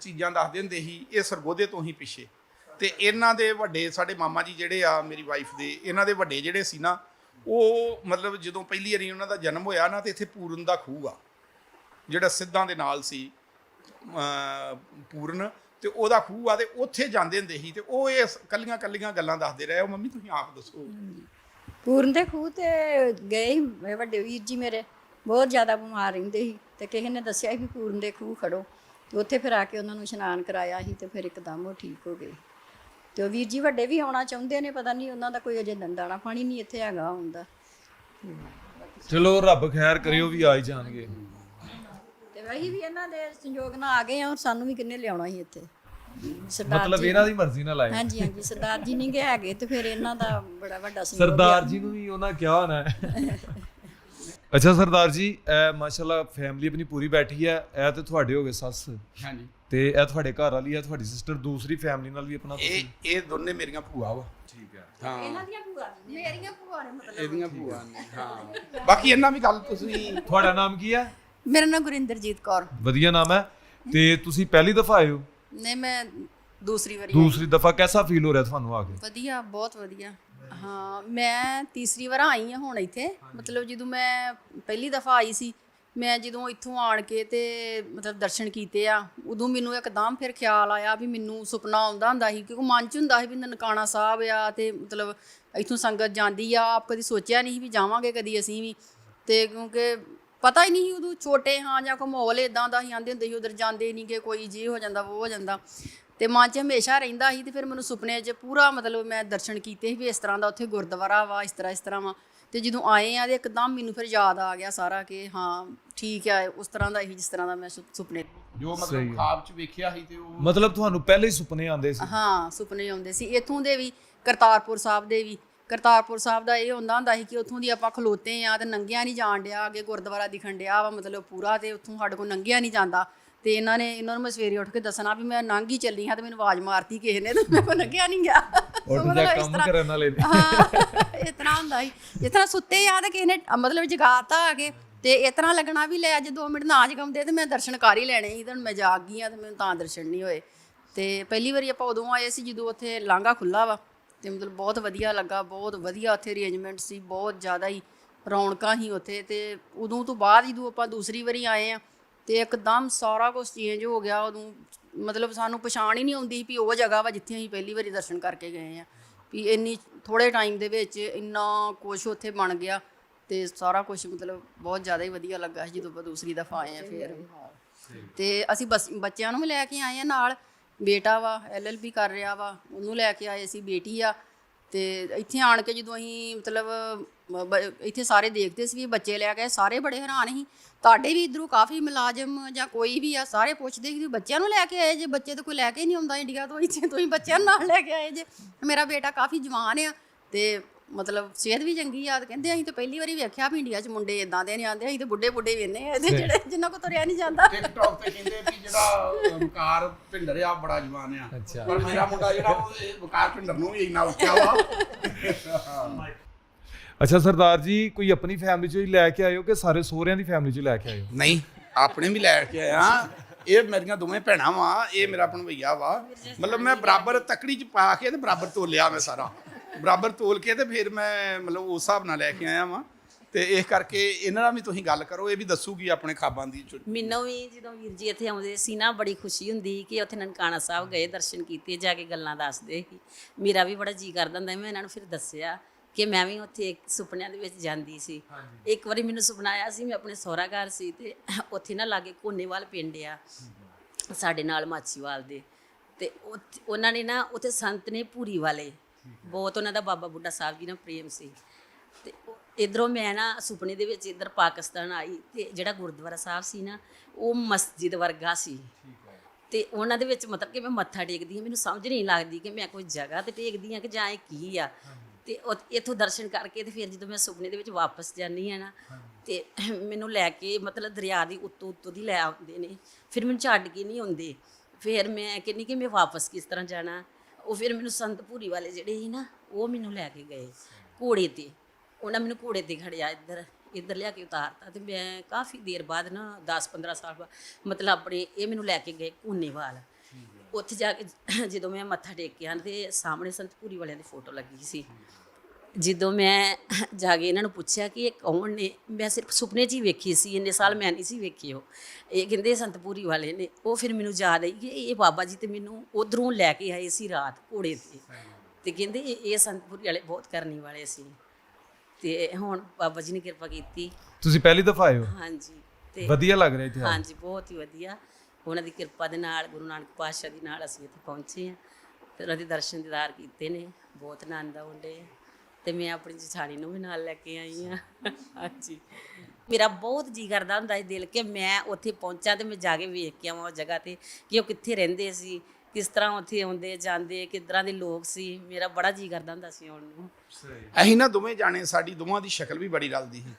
ਚੀਜ਼ਾਂ ਦੱਸਦੇ ਹੁੰਦੇ ਸੀ ਇਹ ਸਰਗੋਦੇ ਤੋਂ ਹੀ ਪਿੱਛੇ। ਤੇ ਇਹਨਾਂ ਦੇ ਵੱਡੇ, ਸਾਡੇ ਮਾਮਾ ਜੀ ਜਿਹੜੇ ਆ, ਮੇਰੀ ਵਾਈਫ ਦੇ, ਇਹਨਾਂ ਦੇ ਵੱਡੇ ਜਿਹੜੇ ਸੀ ਨਾ, ਉਹ ਮਤਲਬ ਜਦੋਂ ਪਹਿਲੀ ਵਾਰੀ ਉਹਨਾਂ ਦਾ ਜਨਮ ਹੋਇਆ ਨਾ, ਤੇ ਇੱਥੇ ਪੂਰਨ ਦਾ ਖੂਹ ਆ। ਜਿਹੜਾ ਸਿੱਧਾਂ ਦੇ ਨਾਲ ਸੀ ਪੂਰਨ, ਤੇ ਉਹਦਾ ਖੂਹ ਆ, ਤੇ ਉੱਥੇ ਜਾਂਦੇ ਹੁੰਦੇ ਸੀ, ਤੇ ਉਹ ਇਹ ਕੱਲੀਆਂ ਕੱਲੀਆਂ ਗੱਲਾਂ ਦੱਸਦੇ ਰਹੇ। ਉਹ ਮੰਮੀ, ਤੁਸੀਂ ਆਪ ਦੱਸੋ। ਪੂਰਨ ਦੇ ਖੂਹ ਤੇ ਗਏ ਸੀ, ਮੇਰੇ ਵੱਡੇ ਵੀਰ ਜੀ ਮੇਰੇ। ਬਹੁਤ ਜ਼ਿਆਦਾ ਬਿਮਾਰ ਰਹਿੰਦੇ ਸੀ, ਤੇ ਕਿਸੇ ਨੇ ਦੱਸਿਆ ਸੀ ਵੀ ਪੂਰਨ ਦੇ ਖੂਹ ਖੜੋ। ਉੱਥੇ ਫਿਰ ਆ ਕੇ ਉਹਨਾਂ ਨੂੰ ਇਸ਼ਨਾਨ ਕਰਾਇਆ ਸੀ, ਤੇ ਫਿਰ ਇੱਕਦਮ ਉਹ ਠੀਕ ਹੋ ਗਏ। ਤੇ ਉਹ ਵੀਰ ਜੀ ਵੱਡੇ ਵੀ ਆਉਣਾ ਚਾਹੁੰਦੇ ਨੇ ਪਤਾ ਨਹੀਂ ਉਹਨਾਂ ਦਾ ਕੋਈ ਅਜੇ ਦੰਦਾਣਾ ਪਾਣੀ ਨਹੀਂ ਇੱਥੇ ਹੈਗਾ ਹੁੰਦਾ। ਚਲੋ ਰੱਬ ਖੈਰ ਕਰਿਓ ਵੀ ਆ ਹੀ ਜਾਣਗੇ। ਤੇ ਵਹੀ ਵੀ ਇਹਨਾਂ ਦੇ ਸੰਯੋਗ ਨਾਲ ਆ ਗਏ ਆ ਔਰ ਸਾਨੂੰ ਵੀ ਕਿੰਨੇ ਲਿਆਉਣਾ ਸੀ ਇੱਥੇ। ਸਰਦਾਰ ਮਤਲਬ ਇਹਨਾਂ ਦੀ ਮਰਜ਼ੀ ਨਾਲ ਆਏ। ਹਾਂਜੀ ਹਾਂਜੀ ਸਰਦਾਰ ਜੀ ਨਹੀਂ ਗਏ ਹੈਗੇ ਤੇ ਫਿਰ ਇਹਨਾਂ ਦਾ ਬੜਾ ਵੱਡਾ ਸੰਯੋਗ ਸਰਦਾਰ ਜੀ ਨੂੰ ਵੀ ਉਹਨਾਂ ਕਿਹਾ ਹੋਣਾ। ਅੱਛਾ ਸਰਦਾਰ ਜੀ ਇਹ ਮਾਸ਼ਾਅੱਲਾ ਫੈਮਿਲੀ ਆਪਣੀ ਪੂਰੀ ਬੈਠੀ ਹੈ ਇਹ ਤੇ ਤੁਹਾਡੇ ਹੋ ਗਏ ਸੱਸ। ਹਾਂਜੀ। ਤੇ ਇਹ ਤੁਹਾਡੇ ਘਰ ਵਾਲੀ ਹੈ ਤੁਹਾਡੀ ਸਿਸਟਰ ਦੂਸਰੀ ਫੈਮਿਲੀ ਨਾਲ ਵੀ ਆਪਣਾ ਇਹ ਇਹ ਦੋਨੇ ਮੇਰੀਆਂ ਭੂਆ ਵਾ। ਠੀਕ ਹੈ। ਹਾਂ। ਇਹਨਾਂ ਦੀਆਂ ਭੂਆ ਮੇਰੀਆਂ ਭੂਆ ਨੇ ਮਤਲਬ। ਇਹਦੀਆਂ ਭੂਆ ਨੇ ਹਾਂ। ਬਾਕੀ ਇਹਨਾਂ ਵੀ ਗੱਲ ਤੁਸੀਂ ਤੁਹਾਡਾ ਨਾਮ ਕੀ ਹੈ? ਮੇਰਾ ਨਾਮ ਗੁਰਿੰਦਰਜੀਤ ਕੌਰ। ਵਧੀਆ ਨਾਮ ਹੈ। ਤੇ ਤੁਸੀਂ ਪਹਿਲੀ ਦਫਾ ਆਏ ਹੋ? ਨਹੀਂ ਮੈਂ ਦੂਸਰੀ ਵਾਰੀ ਦੂਸਰੀ ਦਫਾ ਕਿਹਦਾ ਫੀਲ ਹੋ ਰਿਹਾ ਤੁਹਾਨੂੰ ਆ ਕੇ? ਵਧੀਆ ਬਹੁਤ ਵਧੀਆ। ਹਾਂ ਮੈਂ ਤੀਸਰੀ ਵਾਰ ਆਈ ਹਾਂ ਹੁਣ ਇੱਥੇ। ਮਤਲਬ ਜਦੋਂ ਮੈਂ ਪਹਿਲੀ ਦਫਾ ਆਈ ਸੀ ਮੈਂ ਜਦੋਂ ਇੱਥੋਂ ਆਣ ਕੇ ਤੇ ਮਤਲਬ ਦਰਸ਼ਨ ਕੀਤੇ ਆ ਉਦੋਂ ਮੈਨੂੰ ਇੱਕਦਮ ਫਿਰ ਖਿਆਲ ਆਇਆ ਵੀ ਮੈਨੂੰ ਸੁਪਨਾ ਆਉਂਦਾ ਹੁੰਦਾ ਸੀ ਕਿਉਂਕਿ ਮਨ ਚ ਹੁੰਦਾ ਸੀ ਵੀ ਨਨਕਾਣਾ ਸਾਹਿਬ ਆ ਤੇ ਮਤਲਬ ਇੱਥੋਂ ਸੰਗਤ ਜਾਂਦੀ ਆ ਆਪ ਕਦੀ ਸੋਚਿਆ ਨਹੀਂ ਸੀ ਵੀ ਜਾਵਾਂਗੇ ਕਦੀ ਅਸੀਂ ਵੀ। ਤੇ ਕਿਉਂਕਿ ਪਤਾ ਹੀ ਨਹੀਂ ਸੀ ਉਦੋਂ ਛੋਟੇ ਹਾਂ ਜਾਂ ਕੋਈ ਮਾਹੌਲ ਇਦਾਂ ਦਾ ਹੀ ਆਂਦੇ ਹੁੰਦੇ ਸੀ ਉਧਰ ਜਾਂਦੇ ਨਹੀਂ ਕਿ ਕੋਈ ਜੀ ਹੋ ਜਾਂਦਾ ਉਹ ਹੋ ਜਾਂਦਾ। ਤੇ ਮਨ 'ਚ ਹਮੇਸ਼ਾ ਰਹਿੰਦਾ ਸੀ ਤੇ ਫਿਰ ਮੈਨੂੰ ਸੁਪਨੇ 'ਚ ਪੂਰਾ ਮਤਲਬ ਮੈਂ ਦਰਸ਼ਨ ਕੀਤੇ ਸੀ ਵੀ ਇਸ ਤਰ੍ਹਾਂ ਦਾ ਉੱਥੇ ਗੁਰਦੁਆਰਾ ਵਾ ਇਸ ਤਰ੍ਹਾਂ ਇਸ ਤਰ੍ਹਾਂ ਵਾ। ਤੇ ਜਦੋਂ ਆਏ ਆ ਤੇ ਇੱਕਦਮ ਮੈਨੂੰ ਫਿਰ ਯਾਦ ਆ ਗਿਆ ਸਾਰਾ ਕਿ ਹਾਂ ਠੀਕ ਆ ਉਸ ਤਰ੍ਹਾਂ ਦਾ ਹੀ ਜਿਸ ਤਰ੍ਹਾਂ ਦਾ ਮੈਂ ਸੁਪਨੇ ਜੋ ਮਤਲਬ ਖਾਬ ਚ ਵੇਖਿਆ ਸੀ ਤੇ ਉਹ ਮਤਲਬ ਤੁਹਾਨੂੰ ਪਹਿਲੇ ਹੀ ਸੁਪਨੇ ਆਉਂਦੇ ਸੀ? ਹਾਂ ਸੁਪਨੇ ਆਉਂਦੇ ਸੀ। ਇੱਥੋਂ ਦੇ ਵੀ ਕਰਤਾਰਪੁਰ ਸਾਹਿਬ ਦੇ ਵੀ। ਕਰਤਾਰਪੁਰ ਸਾਹਿਬ ਦਾ ਇਹ ਹੁੰਦਾ ਹੁੰਦਾ ਸੀ ਕਿ ਉੱਥੋਂ ਦੀ ਆਪਾਂ ਖਲੋਤੇ ਆ ਤੇ ਨੰਗਿਆ ਨਹੀਂ ਜਾਣ ਡਿਆ ਅੱਗੇ ਗੁਰਦੁਆਰਾ ਦਿਖਣ ਡਿਆ ਵਾ ਮਤਲਬ ਪੂਰਾ ਤੇ ਉੱਥੋਂ ਸਾਡੇ ਕੋਲ ਨੰਗਿਆ ਨਹੀਂ ਜਾਂਦਾ। ਤੇ ਇਹਨਾਂ ਨੇ ਇਹਨਾਂ ਨੂੰ ਮੈਂ ਸਵੇਰੇ ਉੱਠ ਕੇ ਦੱਸਣਾ ਵੀ ਮੈਂ ਨੰਗ ਹੀ ਚੱਲੀ ਹਾਂ ਤੇ ਮੈਨੂੰ ਆਵਾਜ਼ ਮਾਰਤੀ ਕਿਸੇ ਨੇ ਤੇ ਮੇਰੇ ਕੋਲ ਨੰਗਿਆ ਨਹੀਂ ਗਿਆ ਦੂਜਾ ਇਸ ਕੰਮ ਕਰਨ ਵਾਲੇ ਨੇ। ਹਾਂ ਤਰ੍ਹਾਂ ਹੁੰਦਾ ਸੀ। ਜਿਸ ਤਰ੍ਹਾਂ ਸੁੱਤੇ ਆ ਤੇ ਕਿਸੇ ਨੇ ਮਤਲਬ ਜਗਾਤਾ ਆ ਕੇ ਤੇ ਤਰ੍ਹਾਂ ਲੱਗਣਾ ਵੀ ਲੈ ਅੱਜ 2 ਮਿੰਟ ਨਾ ਜਗਾਉਂਦੇ ਤੇ ਮੈਂ ਦਰਸ਼ਨ ਕਰ ਹੀ ਲੈਣੇ ਸੀ ਤੇ ਮੈਂ ਜਾਗ ਗਈ ਆ ਤੇ ਮੈਨੂੰ ਤਾਂ ਦਰਸ਼ਨ ਨਹੀਂ ਹੋਏ। ਤੇ ਪਹਿਲੀ ਵਾਰੀ ਆਪਾਂ ਉਦੋਂ ਆਏ ਸੀ ਜਦੋਂ ਉੱਥੇ ਲਾਂਘਾ ਖੁੱਲਾ ਵਾ ਤੇ ਮਤਲਬ ਬਹੁਤ ਵਧੀਆ ਲੱਗਾ ਬਹੁਤ ਵਧੀਆ ਉੱਥੇ ਅਰੇਂਜਮੈਂਟ ਸੀ ਬਹੁਤ ਜ਼ਿਆਦਾ ਹੀ ਰੌਣਕਾਂ ਹੀ ਉੱਥੇ ਤੇ ਉਦੋਂ ਤੋਂ ਬਾਅਦ ਜਦੋਂ ਆਪਾਂ ਦੂਸਰੀ ਵਾਰੀ ਆਏ ਆ ਤੇ ਇੱਕਦਮ ਸਾਰਾ ਕੁਝ ਚੇਂਜ ਹੋ ਗਿਆ ਉਦੋਂ ਮਤਲਬ ਸਾਨੂੰ ਪਛਾਣ ਹੀ ਨਹੀਂ ਆਉਂਦੀ ਵੀ ਉਹ ਜਗ੍ਹਾ ਵਾ ਜਿੱਥੇ ਅਸੀਂ ਪਹਿਲੀ ਵਾਰੀ ਦਰਸ਼ਨ ਕਰਕੇ ਗਏ ਆ। ਵੀ ਇੰਨੀ ਥੋੜੇ ਟਾਈਮ ਦੇ ਵਿੱਚ ਇੰਨਾ ਕੁਝ ਉੱਥੇ ਬਣ ਗਿਆ ਤੇ ਸਾਰਾ ਕੁਝ ਮਤਲਬ ਬਹੁਤ ਜ਼ਿਆਦਾ ਹੀ ਵਧੀਆ ਲੱਗਾ ਸੀ ਜਦੋਂ ਆਪਾਂ ਦੂਸਰੀ ਦਫਾ ਆਏ ਆ ਫੇਰ। ਤੇ ਅਸੀਂ ਬਸ ਬੱਚਿਆਂ ਨੂੰ ਵੀ ਲੈ ਕੇ ਆਏ ਆ ਨਾਲ ਬੇਟਾ ਵਾ ਐਲਐਲਬੀ ਕਰ ਰਿਹਾ ਵਾ ਉਹਨੂੰ ਲੈ ਕੇ ਆਏ ਸੀ ਬੇਟੀ ਆ। ਤੇ ਇੱਥੇ ਆਣ ਕੇ ਜਦੋਂ ਅਸੀਂ ਮਤਲਬ ਇੱਥੇ ਸਾਰੇ ਦੇਖਦੇ ਸੀ ਵੀ ਬੱਚੇ ਲੈ ਕੇ ਆਏ, ਸਾਰੇ ਬੜੇ ਹੈਰਾਨ ਸੀ। ਤੁਹਾਡੇ ਵੀ ਇਧਰੋਂ ਕਾਫੀ ਮੁਲਾਜ਼ਮ ਜਾਂ ਕੋਈ ਵੀ ਆ ਸਾਰੇ ਪੁੱਛਦੇ ਸੀ ਵੀ ਬੱਚਿਆਂ ਨੂੰ ਲੈ ਕੇ ਆਏ ਜੇ? ਬੱਚੇ ਤਾਂ ਕੋਈ ਲੈ ਕੇ ਨਹੀਂ ਆਉਂਦਾ ਇੰਡੀਆ ਤੋਂ ਇੱਥੇ ਤੁਸੀਂ ਬੱਚਿਆਂ ਨੂੰ ਨਾਲ ਲੈ ਕੇ ਆਏ ਜੇ। ਮੇਰਾ ਬੇਟਾ ਕਾਫੀ ਜਵਾਨ ਆ ਤੇ ਮਤਲਬ ਸਿਹਤ ਵੀ ਚੰਗੀ ਆ ਤੇ ਕਹਿੰਦੇ ਅਸੀਂ ਤਾਂ ਪਹਿਲੀ ਵਾਰੀ ਵੇਖਿਆ ਵੀ ਇੰਡੀਆ 'ਚ ਮੁੰਡੇ ਇਦਾਂ ਦੇ ਨਹੀਂ ਆਉਂਦੇ ਅਸੀਂ ਤਾਂ ਬੁੱਢੇ ਬੁੱਢੇ ਵੇਨੇ ਆ ਇਹਦੇ ਜਿਹੜੇ ਜਿੰਨਾ ਕੋ ਤੁਰਿਆ ਨਹੀਂ ਜਾਂਦਾ। ਟਿਕਟੌਕ ਤੇ ਕਹਿੰਦੇ ਵੀ ਜਿਹੜਾ ਵਕਾਰ ਭਿੰਡਰ ਆ ਬੜਾ ਜਵਾਨ ਆ। ਪਰ ਮੇਰਾ ਮੁੰਡਾ ਜਿਹੜਾ ਉਹ ਵਕਾਰ ਭਿੰਡਰ ਨੂੰ ਵੀ ਇੰਨਾ ਉੱਚਾ ਵਾ। ਅੱਛਾ ਸਰਦਾਰ ਜੀ ਕੋਈ ਆਪਣੀ ਫੈਮਿਲੀ ਚੋਂ ਹੀ ਲੈ ਕੇ ਆਇਓ ਕਿ ਸਾਰੇ ਸਹੁਰਿਆਂ ਦੀ ਫੈਮਿਲੀ ਚੋਂ ਲੈ ਕੇ ਆਇਓ? ਨਹੀਂ ਆਪਣੇ ਵੀ ਲੈ ਕੇ ਆਇਆ। ਇਹ ਮੇਰੀਆਂ ਦੋਵੇਂ ਭੈਣਾਂ ਵਾ ਇਹ ਮੇਰਾ ਭਣਵਈਆ ਵਾ। ਮਤਲਬ ਮੈਂ ਬਰਾਬਰ ਤਕੜੀ ਚ ਪਾ ਕੇ ਤੇ ਬਰਾਬਰ ਤੋਲਿਆ ਮੈਂ ਸਾਰਾ। ਬਰਾਬਰ ਤੋਲ ਕੇ ਤੇ ਫਿਰ ਮੈਂ ਮਤਲਬ ਉਸ ਹਿਸਾਬ ਨਾਲ ਲੈ ਕੇ ਆਇਆ ਵਾਂ। ਤੇ ਇਸ ਕਰਕੇ ਇਹਨਾਂ ਨਾਲ ਵੀ ਤੁਸੀਂ ਗੱਲ ਕਰੋ ਇਹ ਵੀ ਦੱਸੂਗੀ ਆਪਣੇ ਖਾਬਾਂ ਦੀ ਚੁ- ਮੈਨੂੰ ਵੀ ਜਦੋਂ ਵੀਰ ਜੀ ਇੱਥੇ ਆਉਂਦੇ ਸੀ ਨਾ ਬੜੀ ਖੁਸ਼ੀ ਹੁੰਦੀ ਕਿ ਉੱਥੇ ਨਨਕਾਣਾ ਸਾਹਿਬ ਗਏ ਦਰਸ਼ਨ ਕੀਤੇ ਜਾ ਕੇ ਗੱਲਾਂ ਦੱਸਦੇ ਸੀ। ਮੇਰਾ ਵੀ ਬੜਾ ਜੀ ਕਰਦਾ ਹੁੰਦਾ ਸੀ। ਮੈਂ ਇਹਨਾਂ ਨੂੰ ਫਿਰ ਦੱਸਿਆ ਕਿ ਮੈਂ ਵੀ ਉੱਥੇ ਇੱਕ ਸੁਪਨਿਆਂ ਦੇ ਵਿੱਚ ਜਾਂਦੀ ਸੀ। ਇੱਕ ਵਾਰੀ ਮੈਨੂੰ ਸੁਪਨਾ ਆਇਆ ਸੀ ਮੈਂ ਆਪਣੇ ਸਹੁਰਾ ਘਰ ਸੀ ਤੇ ਉੱਥੇ ਨਾ ਲਾਗੇ ਕੋਨੇਵਾਲ ਪਿੰਡ ਆ ਸਾਡੇ ਨਾਲ ਮਾਚੀਵਾਲ ਦੇ। ਤੇ ਉੱਥੇ- ਉਹਨਾਂ ਨੇ ਨਾ ਉੱਥੇ ਸੰਤ ਨੇ ਪੂਰੀ ਵਾਲੇ ਬਹੁਤ ਉਹਨਾਂ ਦਾ ਬਾਬਾ ਬੁੱਢਾ ਸਾਹਿਬ ਜੀ ਨਾਲ ਪ੍ਰੇਮ ਸੀ। ਤੇ ਇਧਰੋਂ ਮੈਂ ਨਾ ਸੁਪਨੇ ਦੇ ਵਿੱਚ ਇਧਰ ਪਾਕਿਸਤਾਨ ਆਈ ਤੇ ਜਿਹੜਾ ਗੁਰਦੁਆਰਾ ਸਾਹਿਬ ਸੀ ਨਾ, ਉਹ ਮਸਜਿਦ ਵਰਗਾ ਸੀ। ਤੇ ਉਹਨਾਂ ਦੇ ਵਿੱਚ ਮਤਲਬ ਕਿ ਮੈਂ ਮੱਥਾ ਟੇਕਦੀ ਹਾਂ, ਮੈਨੂੰ ਸਮਝ ਨਹੀਂ ਲੱਗਦੀ ਕਿ ਮੈਂ ਕੋਈ ਜਗ੍ਹਾ ਤੇ ਟੇਕਦੀ ਹਾਂ ਕਿ ਜਾਂ ਇਹ ਕੀ ਆ। ਤੇ ਇੱਥੋਂ ਦਰਸ਼ਨ ਕਰਕੇ ਤੇ ਫਿਰ ਜਦੋਂ ਮੈਂ ਸੁਪਨੇ ਦੇ ਵਿੱਚ ਵਾਪਸ ਜਾਂਦੀ ਹਾਂ ਨਾ, ਤੇ ਮੈਨੂੰ ਲੈ ਕੇ ਮਤਲਬ ਦਰਿਆ ਦੀ ਉੱਤੋਂ ਉੱਤੋਂ ਦੀ ਲੈ ਆਉਂਦੇ ਨੇ। ਫਿਰ ਮੈਨੂੰ ਛੱਡ ਕੇ ਨਹੀਂ ਆਉਂਦੇ। ਫਿਰ ਮੈਂ ਕਹਿੰਦੀ ਕਿ ਮੈਂ ਵਾਪਸ ਕਿਸ ਤਰ੍ਹਾਂ ਜਾਣਾ? ਉਹ ਫਿਰ ਮੈਨੂੰ ਸੰਤ ਭੂਰੀ ਵਾਲੇ ਜਿਹੜੇ ਸੀ ਨਾ ਉਹ ਮੈਨੂੰ ਲੈ ਕੇ ਗਏ ਘੋੜੇ ਤੇ। ਉਹਨਾਂ ਮੈਨੂੰ ਘੋੜੇ ਤੇ ਖੜਿਆ ਇੱਧਰ ਇੱਧਰ ਲਿਆ ਕੇ ਉਤਾਰਤਾ ਤੇ ਮੈਂ ਕਾਫੀ ਦੇਰ ਬਾਅਦ ਨਾ 10-15 ਸਾਲ ਬਾਅਦ ਮਤਲਬ ਆਪਣੇ ਇਹ ਮੈਨੂੰ ਲੈ ਕੇ ਗਏ ਕੂਨੇਵਾਲ ਉੱਥੇ ਜਾ ਕੇ ਜਦੋਂ ਮੈਂ ਮੱਥਾ ਟੇਕਿਆ ਤੇ ਸਾਹਮਣੇ ਸੰਤ ਭੂਰੀ ਵਾਲਿਆਂ ਦੀ ਫੋਟੋ ਲੱਗੀ ਸੀ। ਜਦੋਂ ਮੈਂ ਜਾ ਕੇ ਇਹਨਾਂ ਨੂੰ ਪੁੱਛਿਆ ਕਿ ਇਹ ਕੌਣ ਨੇ ਮੈਂ ਸਿਰਫ ਸੁਪਨੇ 'ਚ ਹੀ ਵੇਖੀ ਸੀ ਇੰਨੇ ਸਾਲ ਮੈਂ ਨਹੀਂ ਸੀ ਵੇਖੀ ਉਹ। ਇਹ ਕਹਿੰਦੇ ਸੰਤਪੂਰੀ ਵਾਲੇ ਨੇ। ਉਹ ਫਿਰ ਮੈਨੂੰ ਯਾਦ ਆਈ ਕਿ ਇਹ ਬਾਬਾ ਜੀ ਤੇ ਮੈਨੂੰ ਉਧਰੋਂ ਲੈ ਕੇ ਆਏ ਸੀ ਰਾਤ ਘੋੜੇ ਤੇ। ਤੇ ਕਹਿੰਦੇ ਇਹ ਸੰਤਪੂਰੀ ਵਾਲੇ ਬਹੁਤ ਕਰਨੀ ਵਾਲੇ ਸੀ। ਤੇ ਹੁਣ ਬਾਬਾ ਜੀ ਨੇ ਕਿਰਪਾ ਕੀਤੀ। ਤੁਸੀਂ ਪਹਿਲੀ ਦਫਾ ਆਏ ਹੋ? ਹਾਂਜੀ ਤੇ ਵਧੀਆ ਲੱਗ ਰਿਹਾ ਇੱਥੇ ਆ। ਹਾਂਜੀ ਬਹੁਤ ਹੀ ਵਧੀਆ। ਉਹਨਾਂ ਦੀ ਕਿਰਪਾ ਦੇ ਨਾਲ ਗੁਰੂ ਨਾਨਕ ਪਾਤਸ਼ਾਹ ਦੀ ਨਾਲ ਅਸੀਂ ਇੱਥੇ ਪਹੁੰਚੇ ਹਾਂ। ਤੇ ਉਹਨਾਂ ਦੇ ਦਰਸ਼ਨ ਦੀਦਾਰ ਕੀਤੇ ਨੇ। ਬਹੁਤ ਆਨੰਦ ਆਉਂਦੇ। ਤੇ ਮੈਂ ਆਪਣੀ ਜਠਾਣੀ ਨੂੰ ਵੀ ਨਾਲ ਲੈ ਕੇ ਆਈ ਹਾਂ। ਹਾਂਜੀ। ਮੇਰਾ ਬਹੁਤ ਜੀ ਕਰਦਾ ਹੁੰਦਾ ਸੀ ਦਿਲ ਕਿ ਮੈਂ ਉੱਥੇ ਪਹੁੰਚਾਂ ਤੇ ਮੈਂ ਜਾ ਕੇ ਵੇਖ ਕੇ ਆਵਾਂ ਉਹ ਜਗ੍ਹਾ ਤੇ ਕਿ ਉਹ ਕਿੱਥੇ ਰਹਿੰਦੇ ਸੀ, ਕਿਸ ਤਰ੍ਹਾਂ ਉੱਥੇ ਆਉਂਦੇ, ਜਾਂਦੇ ਕਿੱਦਾਂ ਦੇ ਲੋਕ ਸੀ। ਮੇਰਾ ਬੜਾ ਜੀ ਕਰਦਾ ਹੁੰਦਾ ਸੀ ਆਉਣ ਨੂੰ। ਅਸੀਂ ਨਾ ਦੋਵੇਂ ਜਾਣੇ, ਸਾਡੀ ਦੋਵਾਂ ਦੀ ਸ਼ਕਲ ਵੀ ਬੜੀ ਰਲਦੀ ਸੀ।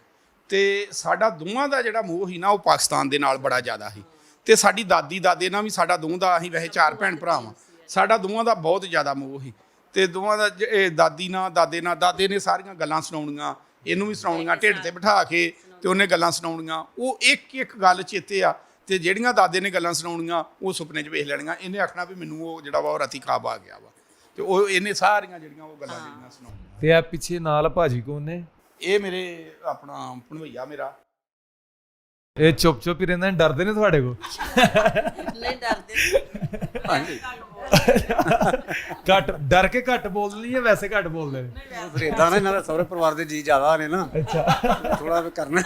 ਤੇ ਸਾਡਾ ਦੋਵਾਂ ਦਾ ਜਿਹੜਾ ਮੋਹ ਸੀ ਨਾ, ਉਹ ਪਾਕਿਸਤਾਨ ਦੇ ਨਾਲ ਬੜਾ ਜ਼ਿਆਦਾ ਸੀ। ਤੇ ਸਾਡੀ ਦਾਦੀ ਦਾਦੇ ਨਾਲ ਵੀ ਸਾਡਾ ਦੋਵਾਂ ਦਾ ਅਸੀਂ ਵੈਸੇ ਚਾਰ ਭੈਣ ਭਰਾ ਵਾਂ ਸਾਡਾ ਦੋਵਾਂ ਦਾ ਬਹੁਤ ਜ਼ਿਆਦਾ ਮੋਹ ਸੀ। ਤੇ ਦੋਵਾਂ ਦਾ ਜ- ਇਹ ਦਾਦੀ ਨਾਲ ਦਾਦੇ ਨਾਲ ਦਾਦੇ ਨੇ ਸਾਰੀਆਂ ਗੱਲਾਂ ਸੁਣਾਉਣੀਆਂ ਇਹਨੂੰ ਵੀ ਸੁਣਾਉਣੀਆਂ ਢਿੱਡ ਤੇ ਬਿਠਾ ਕੇ ਤੇ ਉਹਨੇ ਗੱਲਾਂ ਸੁਣਾਉਣੀਆਂ ਉਹ ਇੱਕ ਇੱਕ ਗੱਲ ਚੇਤੇ ਆ ਤੇ ਜਿਹੜੀਆਂ ਦਾਦੇ ਨੇ ਗੱਲਾਂ ਸੁਣਾਉਣੀਆਂ ਉਹ ਸੁਪਨੇ 'ਚ ਵੇਖ ਲੈਣੀਆਂ ਇਹਨੇ ਆਖਣਾ ਵੀ ਮੈਨੂੰ ਉਹ ਜਿਹੜਾ ਵਾ ਉਹ ਰਾਤੀ ਖਾਬ ਆ ਗਿਆ ਵਾ। ਤੇ ਉਹ ਇਹਨੇ ਸਾਰੀਆਂ ਜਿਹੜੀਆਂ ਉਹ ਗੱਲਾਂ ਜਿਹੜੀਆਂ ਸੁਣਾਉਣੀਆਂ। ਤੇ ਆ ਪਿੱਛੇ ਨਾਲ ਭਾਜੀ ਕੋਣ ਨੇ? ਇਹ ਮੇਰੇ ਆਪਣਾ ਭਣਵਈਆ ਮੇਰਾ। ਇਹ ਚੁੱਪ ਚੁੱਪ ਹੀ ਰਹਿੰਦੇ ਨੇ ਡਰਦੇ ਨੇ ਤੁਹਾਡੇ ਕੋ *laughs* ਨਹੀਂ ਡਰਦੇ। ਘੱਟ ਡਰ ਕੇ ਘੱਟ ਬੋਲਦੇ ਨਹੀਂ ਹੈ ਵੈਸੇ ਘੱਟ ਬੋਲਦੇ ਨੇ। ਫਿਰ ਇਦਾਂ ਨਾ ਇਹਨਾਂ ਦੇ ਸਹੁਰੇ ਪਰਿਵਾਰ ਦੇ ਜੀ ਜ਼ਿਆਦਾ ਨੇ ਨਾ ਅੱਛਾ। ਥੋੜਾ ਵੀ ਕਰਨਾ।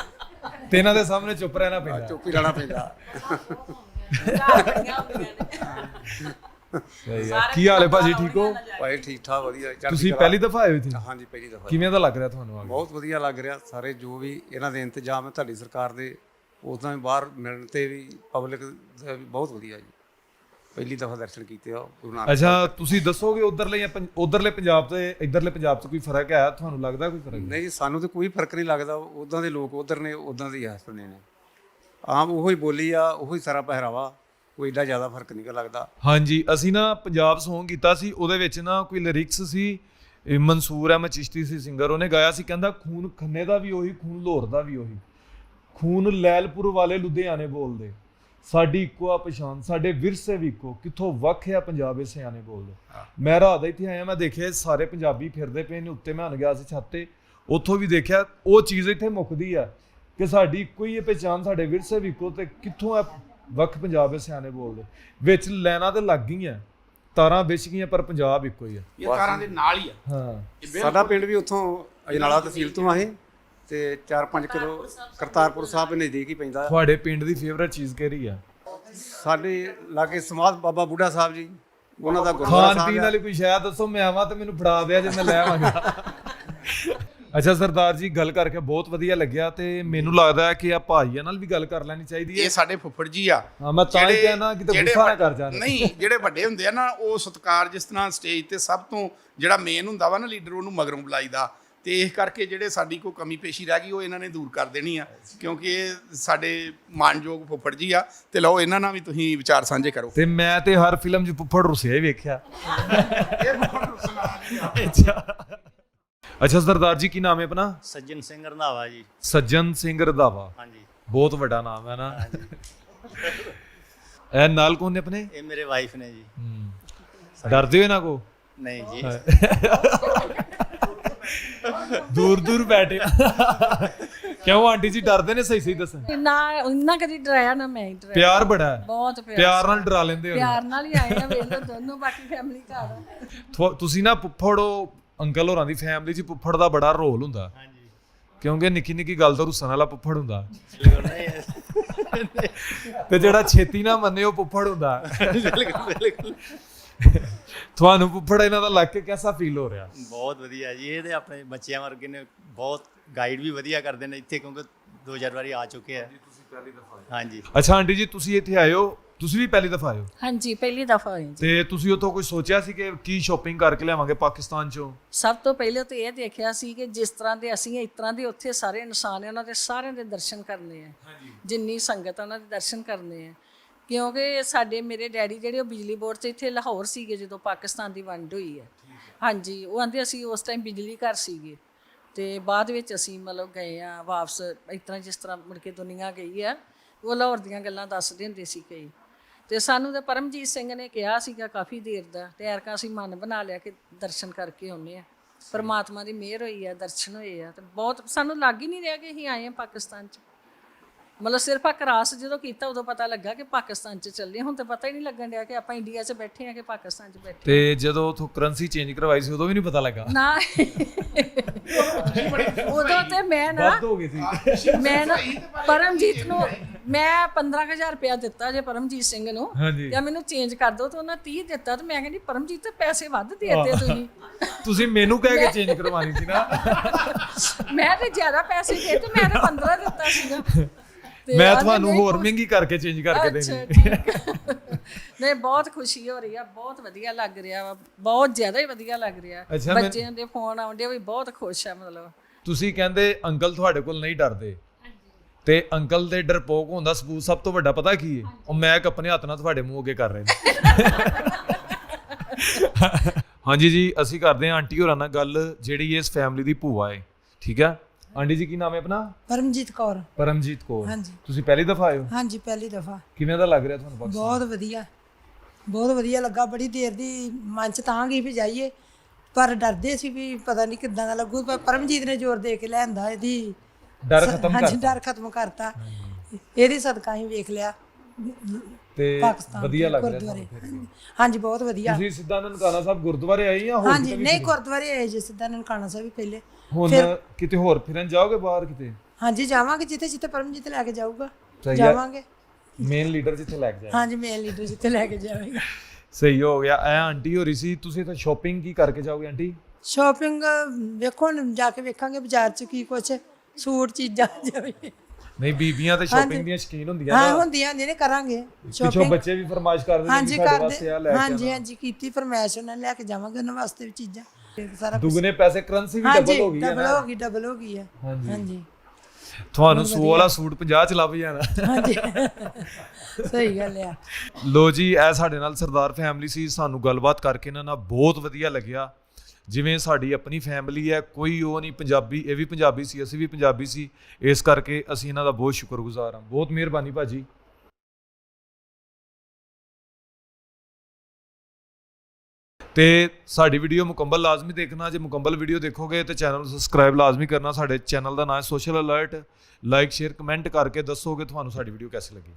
ਤੇ ਇਹਨਾਂ ਦੇ ਸਾਹਮਣੇ ਚੁੱਪ ਰਹਿਣਾ ਪੈਂਦਾ। ਚੁੱਪ ਹੀ ਰਹਿਣਾ ਪੈਂਦਾ। ਸਹੀ ਹੈ। ਕੀ ਹਾਲ ਹੈ ਭਾਜੀ ਠੀਕ ਹੋ? ਭਾਈ ਠੀਕ ਠਾਕ ਵਧੀਆ। ਚੜ੍ਹਦੀ ਤੁਸੀਂ ਕਲਾ। ਪਹਿਲੀ ਦਫਾ ਆਏ ਹੋ ਇੱਥੇ? ਹਾਂਜੀ ਪਹਿਲੀ ਦਫਾ ਕਿਵੇਂ ਦਾ ਲੱਗ ਰਿਹਾ ਤੁਹਾਨੂੰ ਆ ਕੇ? ਬਹੁਤ ਵਧੀਆ ਲੱਗ ਰਿਹਾ। ਸਾਰੇ ਜੋ ਵੀ ਇਹਨਾਂ ਦੇ ਇੰਤਜ਼ਾਮ ਹੈ ਤੁਹਾਡੀ ਸਰਕਾਰ ਦੇ ਉਦਾਂ ਵੀ ਬਾਹਰ ਮਿਲਣ ਤੇ ਵੀ ਪਬਲਿਕ ਬਹੁਤ ਵਧੀਆ ਜੀ। ਪਹਿਲੀ ਦਫਾ ਦਰਸ਼ਨ ਕੀਤੇ ਆ ਗੁਰੂ ਨਾਨਕ ਅੱਛਾ ਤੁਸੀਂ ਦੱਸੋਗੇ ਉਧਰਲੇ ਜਾਂ ਉਧਰਲੇ ਪੰਜਾਬ ਤੇ ਇਧਰਲੇ ਪੰਜਾਬ 'ਚ ਕੋਈ ਫ਼ਰਕ ਹੈ? ਤੁਹਾਨੂੰ ਲੱਗਦਾ ਕੋਈ ਫ਼ਰਕ ਨਹੀਂ ਜੀ ਸਾਨੂੰ ਤੇ ਕੋਈ ਫ਼ਰਕ ਨਹੀਂ ਲੱਗਦਾ। ਉਦਾਂ ਦੇ ਲੋਕ ਉਧਰ ਨੇ ਉਦਾਂ ਦੇ ਹੀ ਸੁਣੇ ਨੇ। ਆਮ ਉਹੀ ਬੋਲੀ ਆ ਉਹੀ ਸਾਰਾ ਪਹਿਰਾਵਾ ਕੋਈ ਏਡਾ ਜ਼ਿਆਦਾ ਫ਼ਰਕ ਨਹੀਂ ਗਾ ਲੱਗਦਾ। ਹਾਂਜੀ ਅਸੀਂ ਨਾ ਪੰਜਾਬ Song ਕੀਤਾ ਸੀ ਉਹਦੇ ਵਿੱਚ ਨਾ ਕੋਈ ਲਿਰਿਕਸ ਸੀ ਇਹ ਮਨਸੂਰ ਅਹਿਮਦ ਚਿਸ਼ਤੀ ਸੀ ਸਿੰਗਰ ਉਹਨੇ ਗਾਇਆ ਸੀ ਕਹਿੰਦਾ ਖੂਨ ਖੰਨੇ ਦਾ ਵੀ ਉਹੀ ਖੂਨ ਲਾਹੌਰ ਦਾ ਵੀ ਉਹੀ। ਖੂਨ ਲੈਲਪੁਰ ਵਾਲੇ ਲੁਧਿਆਣੇ ਬੋਲਦੇ। ਸਾਡੀ ਇੱਕੋ ਆ ਪਛਾਣ ਸਾਡੇ ਵਿਰਸੇ ਵੀ ਇੱਕੋ ਕਿੱਥੋਂ ਵੱਖ ਆ ਪੰਜਾਬ ਇਹ ਸਿਆਣੇ ਬੋਲਦੇ ਮੈਂ ਰਾਤ ਦਾ ਇੱਥੇ ਆਇਆ ਮੈਂ ਦੇਖਿਆ ਸਾਰੇ ਪੰਜਾਬੀ ਫਿਰਦੇ ਪਏ ਨੇ ਉੱਤੇ ਮੈਂ ਹਣ ਗਿਆ ਸੀ ਛੱਤ ਤੇ ਉੱਥੋਂ ਵੀ ਦੇਖਿਆ ਉਹ ਚੀਜ਼ ਇੱਥੇ ਮੁੱਕਦੀ ਆ ਕਿ ਸਾਡੀ ਇੱਕੋ ਹੀ ਇਹ ਪਛਾਣ ਸਾਡੇ ਵਿਰਸੇ ਵੀ ਇੱਕੋ ਤੇ ਕਿੱਥੋਂ ਆ ਵੱਖ ਪੰਜਾਬ ਇਹ ਸਿਆਣੇ ਬੋਲਦੇ ਵਿੱਚ ਲੈਣਾ ਤੇ ਲੱਗ ਗਈਆਂ ਤਾਰਾਂ ਵਿਛ ਗਈਆਂ ਪਰ ਪੰਜਾਬ ਇੱਕੋ ਹੀ ਆ। ਇਹ ਤਾਰਾਂ ਦੇ ਨਾਲ ਹੀ ਆ। ਹਾਂ। ਸਾਡਾ ਪਿੰਡ ਵੀ ਉੱਥੋਂ ਅਜਨਾਲਾ ਤਹਿਸੀਲ ਤੋਂ ਆਏ। ਤੇ 4-5 ਕਿਲੋ ਕਰਤਾਰਪੁਰ ਸਾਹਿਬ ਨਜ਼ਦੀਕ ਹੀ ਪੈਂਦਾ। ਤੁਹਾਡੇ ਪਿੰਡ ਦੀ ਫੇਵਰਟ ਚੀਜ਼ ਕਿਹੜੀ ਆ? ਸਾਡੇ ਲਾਗੇ ਸਮਾਧ ਬਾਬਾ ਬੁੱਢਾ ਸਾਹਿਬ ਜੀ ਉਹਨਾਂ ਦਾ ਗੁਰਦੁਆਰਾ ਖਾਣ ਸਾਹਿਬ ਪੀਣ। ਵਾਲੀ ਕੋਈ ਸ਼ਾਇਦ ਦੱਸੋ ਮੈਂ ਆਵਾਂ ਤੇ ਮੈਨੂੰ ਫੜਾ ਦਿਆ ਜੇ ਮੈਂ ਲੈ ਆਵਾਂਗਾ। ਅੱਛਾ ਸਰਦਾਰ ਜੀ ਗੱਲ ਕਰਕੇ ਬਹੁਤ ਵਧੀਆ ਲੱਗਿਆ ਤੇ ਮੈਨੂੰ ਲੱਗਦਾ ਹੈ ਕਿ ਆ ਭਾਈਆਂ ਨਾਲ ਵੀ ਗੱਲ ਕਰ ਲੈਣੀ ਚਾਹੀਦੀ ਹੈ। ਇਹ ਸਾਡੇ ਫੁੱਫੜ ਜੀ ਆ। ਹਾਂ ਮੈਂ ਤਾਂ ਹੀ ਜਿਹੜੇ- ਕਹਿਣਾ ਕਿਤੇ ਜਿਹੜੇ ਗੁੱਸਾ ਨਾ ਵੱਡ- ਕਰ ਜਾਣ। ਨਹੀਂ ਜਿਹੜੇ ਵੱਡੇ ਹੁੰਦੇ ਆ ਨਾ ਉਹ ਸਤਕਾਰ ਜਿਸ ਤਰ੍ਹਾਂ ਸਟੇਜ ਤੇ ਸਭ ਤੋਂ ਜਿਹੜਾ ਮੇਨ ਹੁੰਦਾ ਵਾ ਨਾ ਲੀਡਰ ਉਹਨੂੰ ਮਗਰੋਂ ਬੁਲਾਈਦਾ। ਤੇ ਇਸ ਕਰਕੇ ਜਿਹੜੇ ਸਾਡੀ ਕੋਈ ਕਮੀ ਪੇਸ਼ੀ ਰਹਿ ਗਈ ਉਹ ਇਹਨਾਂ ਨੇ ਦੂਰ ਕਰ ਦੇਣੀ ਆ। ਕਿਉਂਕਿ ਇਹ ਸਾਡੇ ਮਾਨਯੋਗ ਫੁੱਫੜ ਜੀ ਆ ਤੇ ਲਓ ਇਹਨਾਂ ਨਾਲ ਵੀ ਤੁਸੀਂ ਵਿਚਾਰ ਸਾਂਝੇ ਕਰੋ। ਤੇ ਮੈਂ ਤੇ ਹਰ ਫਿਲਮ 'ਚ ਪੁੱਫੜ ਰੁਸਿਆ ਹੀ ਵੇਖਿਆ। ਅੱਛਾ। ਅੱਛਾ ਸਰਦਾਰ ਜੀ ਕੀ ਨਾਮ ਹੈ ਆਪਣਾ? ਸੱਜਣ ਸਿੰਘ ਰੰਧਾਵਾ ਜੀ। ਸੱਜਣ ਸਿੰਘ ਰਧਾਵਾ। ਹਾਂਜੀ। ਬਹੁਤ ਵੱਡਾ ਨਾਮ ਹੈ ਨਾ। ਇਹ ਨਾਲ ਕੌਣ ਨੇ ਆਪਣੇ? ਇਹ ਮੇਰੇ ਵਾਈਫ ਨੇ ਜੀ। ਡਰਦੇ ਹੋ ਇਹਨਾਂ ਕੋ? ਨਹੀਂ ਜੀ। ਦੂਰ ਦੂਰ ਬੈਠੇ ਕਿਉਂ ਆਂਟੀ ਜੀ ਡਰਦੇ ਨੇ ਸਹੀ ਸਹੀ ਦੱਸਣ? ਨਾ ਇੰਨਾ ਕਦੀ ਡਰਾਇਆ ਨਾ ਮੈਂ ਹੀ ਡਰਾਇਆ। ਪਿਆਰ ਬੜਾ ਹੈ। ਬਹੁਤ ਪਿਆਰ। ਪਿਆਰ ਨਾਲ ਡਰਾ ਲੈਂਦੇ ਹੋ ਪਿਆਰ ਨਾਲ ਹੀ ਆਏ ਆ ਵੇਖ ਲਓ ਦੋਨੋਂ ਬਾਕੀ ਫੈਮਿਲੀ ਘਰ। ਆ ਤੁਸੀਂ ਨਾ ਪੁੱਫੜ ਅੰਕਲ ਹੋਰਾਂ ਦੀ ਫੈਮਿਲੀ 'ਚ ਪੁੱਫੜ ਦਾ ਬੜਾ ਰੋਲ ਹੁੰਦਾ। ਹਾਂਜੀ। ਕਿਉਂਕਿ ਨਿੱਕੀ ਨਿੱਕੀ ਗੱਲ ਤੋਂ ਰੁੱਸਣ ਵਾਲਾ ਪੁੱਫੜ ਹੁੰਦਾ। ਤੇ ਜਿਹੜਾ ਛੇਤੀ ਨਾ ਮੰਨੇ ਉਹ ਪੁੱਫੜ ਹੁੰਦਾ। ਬਿਲਕੁਲ ਬਿਲਕੁਲ। ਤੁਹਾਨੂੰ ਪੁੱਫੜ ਇਹਨਾਂ ਦਾ ਲੱਗ ਕੇ ਕਿਹਦਾ ਫੀਲ ਹੋ ਰਿਹਾ? ਬਹੁਤ ਵਧੀਆ ਜੀ ਇਹ ਤੇ ਆਪਣੇ ਬੱਚਿਆਂ ਵਰਗੇ ਨੇ ਬਹੁਤ ਗਾਈਡ ਵੀ ਵਧੀਆ ਕਰਦੇ ਨੇ ਇੱਥੇ ਕਿਉਂਕਿ ਦੋ ਚਾਰ ਵਾਰੀ ਆ ਚੁੱਕੇ ਆ। ਤੁਸੀਂ ਪਹਿਲੀ ਦਫਾ ਹਾਂਜੀ। ਅੱਛਾ ਆਂਟੀ ਜੀ ਤੁਸੀਂ ਇੱਥੇ ਆਏ ਹੋ ਤੁਸੀਂ ਵੀ ਪਹਿਲੀ ਦਫਾ ਆਏ ਹੋ? ਹਾਂਜੀ ਪਹਿਲੀ ਦਫਾ ਜੀ। ਤੇ ਤੁਸੀਂ ਉੱਥੋਂ ਕੁਝ ਸੋਚਿਆ ਸੀ ਕਿ ਕੀ ਸ਼ਾਪਿੰਗ ਕਰਕੇ ਲਿਆਵਾਂਗੇ ਪਾਕਿਸਤਾਨ ਚੋਂ? ਸਭ ਤੋਂ ਪਹਿਲੇ ਤਾਂ ਇਹ ਦੇਖਿਆ ਸੀ ਕਿ ਜਿਸ ਤਰ੍ਹਾਂ ਦੇ ਅਸੀਂ ਇਸ ਤਰ੍ਹਾਂ ਦੇ ਉੱਥੇ ਸਾਰੇ ਇਨਸਾਨ ਨੇ ਉਹਨਾਂ ਦੇ ਸਾਰਿਆਂ ਦੇ ਦਰਸ਼ਨ ਕਰਨੇ ਆ। ਜਿੰਨੀ ਸੰਗਤ ਆ ਉਹਨਾਂ ਦੇ ਦਰਸ਼ਨ ਕਰਨੇ ਆ। ਕਿਉਂਕਿ ਸਾਡੇ ਮੇਰੇ ਡੈਡੀ ਜਿਹੜੇ ਉਹ ਬਿਜਲੀ ਬੋਰਡ 'ਚ ਇੱਥੇ ਲਾਹੌਰ ਸੀਗੇ ਜਦੋਂ ਪਾਕਿਸਤਾਨ ਦੀ ਵੰਡ ਹੋਈ ਹੈ। ਹਾਂਜੀ, ਉਹ ਆਂਦੇ ਅਸੀਂ ਉਸ ਟਾਈਮ ਬਿਜਲੀ ਘਰ ਸੀਗੇ। ਤੇ ਬਾਅਦ ਵਿੱਚ ਅਸੀਂ ਮਤਲਬ ਗਏ ਆ ਵਾਪਸ, ਇਸ ਤਰ੍ਹਾਂ ਜਿਸ ਤਰ੍ਹਾਂ ਮੁੜ ਕੇ ਦੁਨੀਆ ਗਈ ਆ, ਉਹ ਲਾਹੌਰ ਦੀਆਂ ਗੱਲਾਂ ਦੱਸਦੇ ਹੁੰਦੇ ਸੀ ਕਈ। ਤੇ ਸਾਨੂੰ ਤਾਂ ਪਰਮਜੀਤ ਸਿੰਘ ਨੇ ਕਿਹਾ ਸੀਗਾ ਕਾਫੀ ਦੇਰ ਦਾ, ਤੇ ਐਰਕਾ ਅਸੀਂ ਮਨ ਬਣਾ ਲਿਆ ਕਿ ਦਰਸ਼ਨ ਕਰਕੇ ਆਉਨੇ ਆ। ਪਰਮਾਤਮਾ ਦੀ ਮਿਹਰ ਹੋਈ ਆ, ਦਰਸ਼ਨ ਹੋਏ ਆ, ਤੇ ਬਹੁਤ ਸਾਨੂੰ ਲੱਗ ਹੀ ਨਹੀਂ ਰਿਹਾ ਕਿ ਅਸੀਂ ਆਏ ਆ ਪਾਕਿਸਤਾਨ ਚ। ਮਤਲਬ ਸਿਰਫ ਆ ਕਰਾਸ ਜਦੋਂ ਕੀਤਾ ਉਦੋਂ ਪਤਾ ਲੱਗਾ ਕਿ ਪਾਕਿਸਤਾਨ ਚ ਚੱਲੇ। ਹੁਣ ਤੇ ਪਤਾ ਹੀ ਨਹੀਂ ਲੱਗਣ ਡਿਆ ਕਿ ਆਪਾਂ ਇੰਡੀਆ 'ਚ ਬੈਠੇ ਆ ਕਿ ਪਾਕਿਸਤਾਨ 'ਚ ਬੈਠੇ ਤੇ ਜਦੋਂ ਉਥੋਂ ਕਰੰਸੀ ਚੇਂਜ ਕਰਵਾਈ ਸੀ ਉਦੋਂ ਵੀ ਨਹੀਂ ਪਤਾ ਲੱਗਾ। ਨਾ। ਉਦੋਂ ਤੇ ਮੈਂ ਨਾ ਵੱਧ ਹੋ ਗਈ ਸੀ। ਮੈਂ ਨਾ ਪਰਮਜੀਤ ਨੂੰ ਮੈਂ 15000 ਰੁਪਇਆ ਦਿੱਤਾ ਜੇ ਪਰਮਜੀਤ ਸਿੰਘ ਨੂੰ ਜਾਂ ਮੈਨੂੰ ਚੇਂਜ ਕਰ ਦਿਓ ਤੇ ਉਹਨਾਂ 30 ਦਿੱਤਾ ਤੇ ਮੈਂ ਕਹਿੰਦੀ ਪਰਮਜੀਤ ਤੇ ਪੈਸੇ ਵੱਧ ਦੇਤੇ ਤੁਸੀਂ। ਤੁਸੀਂ ਮੈਨੂੰ ਕਹਿ ਕੇ ਚੇਂਜ ਕਰਵਾਣੀ ਸੀ ਨਾ। ਮੈਂ ਤੇ ਜ਼ਿਆਦਾ ਪੈਸੇ ਦੇ ਤੇ ਮੈਂ ਤਾਂ 15 ਦਿੱਤਾ ਸੀਗਾ। ਤੇ ਮੈਂ ਤੁਹਾਨੂੰ ਹੋਰ ਮਹਿੰਗੀ ਕਰਕੇ ਚੇਂਜ ਕਰਕੇ ਅੱਛਾ ਦੇਣੀ। ਨਹੀਂ ਬਹੁਤ ਖੁਸ਼ੀ ਹੋ ਰਹੀ ਆ ਬਹੁਤ ਵਧੀਆ ਲੱਗ ਰਿਹਾ ਵਾ ਬਹੁਤ ਜ਼ਿਆਦਾ ਹੀ ਵਧੀਆ ਲੱਗ ਰਿਹਾ। ਬੱਚਿਆਂ ਦੇ ਫੋਨ ਆਉਂਦੇ ਵੀ ਬਹੁਤ ਖੁਸ਼ ਆ ਮਤਲਬ। ਤੁਸੀਂ ਕਹਿੰਦੇ ਅੰਕਲ ਤੁਹਾਡੇ ਕੋਲ ਨਹੀਂ ਡਰਦੇ। ਤੇ ਅੰਕਲ ਦੇ ਡਰਪੋਕ ਹੋਣ ਦਾ ਸਬੂਤ ਸਭ ਤੋਂ ਵੱਡਾ ਪਤਾ ਕੀ ਹੈ ਉਹ ਮੈਂ ਆਪਣੇ ਹੱਥ ਨਾਲ ਤੁਹਾਡੇ ਮੂੰਹ ਅੱਗੇ ਕਰ ਰਹੇ। ਨੇ ਹਾਂਜੀ ਜੀ ਅਸੀਂ ਕਰਦੇ ਹਾਂ ਆਂਟੀ ਹੋਰਾਂ ਨਾਲ ਗੱਲ ਜਿਹੜੀ ਇਸ ਫੈਮਿਲੀ ਦੀ ਭੂਆ ਹੈ ਠੀਕ ਹੈ ਆਂਟੀ ਜੀ ਕੀ ਨਾਮ ਹੈ ਆਪਣਾ? ਪਰਮਜੀਤ ਕੌਰ। ਪਰਮਜੀਤ ਕੌਰ। ਹਾਂਜੀ। ਤੁਸੀਂ ਪਹਿਲੀ ਦਫਾ ਆਏ ਹੋ? ਹਾਂਜੀ ਪਹਿਲੀ ਦਫਾ। ਕਿਵੇਂ ਦਾ ਲੱਗ ਰਿਹਾ ਤੁਹਾਨੂੰ ਪਾਕਿਸਤਾਨ ਬਹੁਤ ਵਧੀਆ। ਬਹੁਤ ਵਧੀਆ ਲੱਗਾ ਬੜੀ ਦੇਰ ਦੀ ਮਨ ਚ ਤਾਂ ਗਈ ਵੀ ਜਾਈਏ ਪਰ ਡਰਦੇ ਸੀ ਵੀ ਪਤਾ ਨਹੀਂ ਕਿੱਦਾਂ ਦਾ ਲੱਗੂ ਪਰ ਪਰਮਜੀਤ ਨੇ ਜ਼ੋਰ ਦੇ ਕੇ ਲਿਆਂਦਾ ਇਹਦੀ ਡਰ ਖਤਮ ਹਾਂਜੀ ਕਰਤਾ। ਡਰ ਖਤਮ ਕਰਤਾ। ਇਹਦੀ ਸਦਕਾ ਹੀ ਵੇਖ ਲਿਆ। ਤੇ ਵਧੀਆ ਲੱਗ ਰਿਹਾ ਤੁਹਾਨੂੰ। ਹਾਂਜੀ ਬਹੁਤ ਵਧੀਆ। ਤੁਸੀਂ ਸਿੱਧਾ ਨਨਕਾਣਾ ਸਾਹਿਬ ਗੁਰਦੁਆਰੇ ਆਏ ਜਾਂ ਹੋਰ ਹਾਂਜੀ ਨਹੀਂ? ਗੁਰਦੁਆਰੇ ਆਏ ਜੀ ਸਿੱਧਾ ਨਨਕਾਣਾ ਸਾਹਿਬ ਵੀ ਪਹਿਲੇ। ਹੁਣ ਫਿਰ- ਕਿਤੇ ਹੋਰ ਫਿਰਨ ਜਾਓਗੇ ਬਾਹਰ ਕਿਤੇ? ਹਾਂਜੀ ਜਾਵਾਂਗੇ ਜਿੱਥੇ ਜਿੱਥੇ ਪਰਮਜੀਤ ਲੈ ਕੇ ਜਾਊਗਾ। ਸਹੀ। ਜਾਵਾਂਗੇ। ਮੇਨ ਲੀਡਰ ਜਿੱਥੇ ਲੈ ਕੇ ਜਾਏ। ਹਾਂਜੀ ਮੇਨ ਲੀਡਰ ਜਿੱਥੇ ਲੈ ਕੇ ਜਾਵੇਗਾ ਸਹੀ ਹੋ ਗਿਆ। ਐ ਆਂਟੀ ਹੋ ਰਹੀ ਸੀ ਤੁਸੀਂ ਤਾਂ ਸ਼ਾਪਿੰਗ ਕੀ ਕਰਕੇ ਜਾਓਗੇ ਆਂਟੀ? ਸ਼ਾਪਿੰਗ ਵੇਖੋ ਹੁਣ ਜਾ ਕੇ ਵੇਖਾਂਗੇ ਬਾਜ਼ਾਰ ਚ ਕੀ ਕੁਛ ਸੂਟ ਚੀਜ਼ਾਂ ਜਾਵੇ ਨਹੀਂ ਬੀਬੀਆਂ ਤੇ ਸ਼ਾਪਿੰਗ ਦੀਆਂ ਸ਼ਕੀਨ ਹੁੰਦੀਆਂ ਹਾਂ ਨਾ। ਹੁੰਦੀਆਂ ਹੁੰਦੀਆਂ ਨੇ ਕਰਾਂਗੇ। ਪਿੱਛੋਂ ਸ਼ਾਪਿੰਗ ਬੱਚੇ ਵੀ ਫਰਮਾਇਸ਼ ਕਰਦੇ ਨੇ ਹਾਂਜੀ ਕਿ ਸਾਡੇ ਵਾਸਤੇ ਆ ਕਰਦੇ ਕੇ ਹਾਂਜੀ ਆਉਣਾ। ਹਾਂਜੀ ਕੀਤੀ ਫਰਮਾਇਸ਼ ਉਹਨਾਂ ਨੇ ਲੈ ਕੇ ਜਾਵਾਂਗੇ ਉਹਨਾਂ ਵਾਸਤੇ ਵੀ ਚੀਜ਼ਾਂ। ਸਾਰਾ ਕੁਛ- ਪੈਸੇ ਕਰੰਸੀ ਵੀ ਹਾਂਜੀ ਡਬਲ ਹੋ ਗਈ ਹੈ ਡਬਲ ਨਾ ਹੋ ਗਈ ਡਬਲ ਹੋ ਗਈ ਹੈ। ਹਾਂਜੀ। ਹਾਂਜੀ। ਤੁਹਾਨੂੰ 100 ਵਾਲਾ ਸੂਟ 50 ਚ ਲੱਭ ਜਾਣਾ। ਹਾਂਜੀ। ਸਹੀ ਗੱਲ ਆ। ਲੋ ਜੀ ਇਹ ਸਾਡੇ ਨਾਲ ਸਰਦਾਰ ਫੈਮਿਲੀ ਸੀ ਸਾਨੂੰ ਗੱਲਬਾਤ ਕਰਕੇ ਇਹਨਾਂ ਨਾਲ ਬਹੁਤ ਵਧੀਆ ਲੱਗਿਆ। ਜਿਵੇਂ ਸਾਡੀ ਆਪਣੀ ਫੈਮਿਲੀ ਹੈ ਕੋਈ ਉਹ ਨਹੀਂ ਪੰਜਾਬੀ ਇਹ ਵੀ ਪੰਜਾਬੀ ਸੀ ਅਸੀਂ ਵੀ ਪੰਜਾਬੀ ਸੀ। ਇਸ ਕਰਕੇ ਅਸੀਂ ਇਹਨਾਂ ਦਾ ਬਹੁਤ ਸ਼ੁਕਰਗੁਜ਼ਾਰ ਹਾਂ। ਬਹੁਤ ਮਿਹਰਬਾਨੀ ਭਾਜੀ। ਤੇ ਸਾਡੀ ਵੀਡੀਓ ਮੁਕੰਮਲ ਲਾਜ਼ਮੀ ਦੇਖਣਾ, ਜੇ ਮੁਕੰਮਲ ਵੀਡੀਓ ਦੇਖੋਗੇ ਤੇ ਚੈਨਲ ਨੂੰ ਸਬਸਕ੍ਰਾਈਬ ਲਾਜ਼ਮੀ ਕਰਨਾ, ਸਾਡੇ ਚੈਨਲ ਦਾ ਨਾਮ ਹੈ social alert like share comment ਕਰਕੇ ਦੱਸੋਗੇ ਤੁਹਾਨੂੰ ਸਾਡੀ ਵੀਡੀਓ ਕਿਵੇਂ ਲੱਗੀ।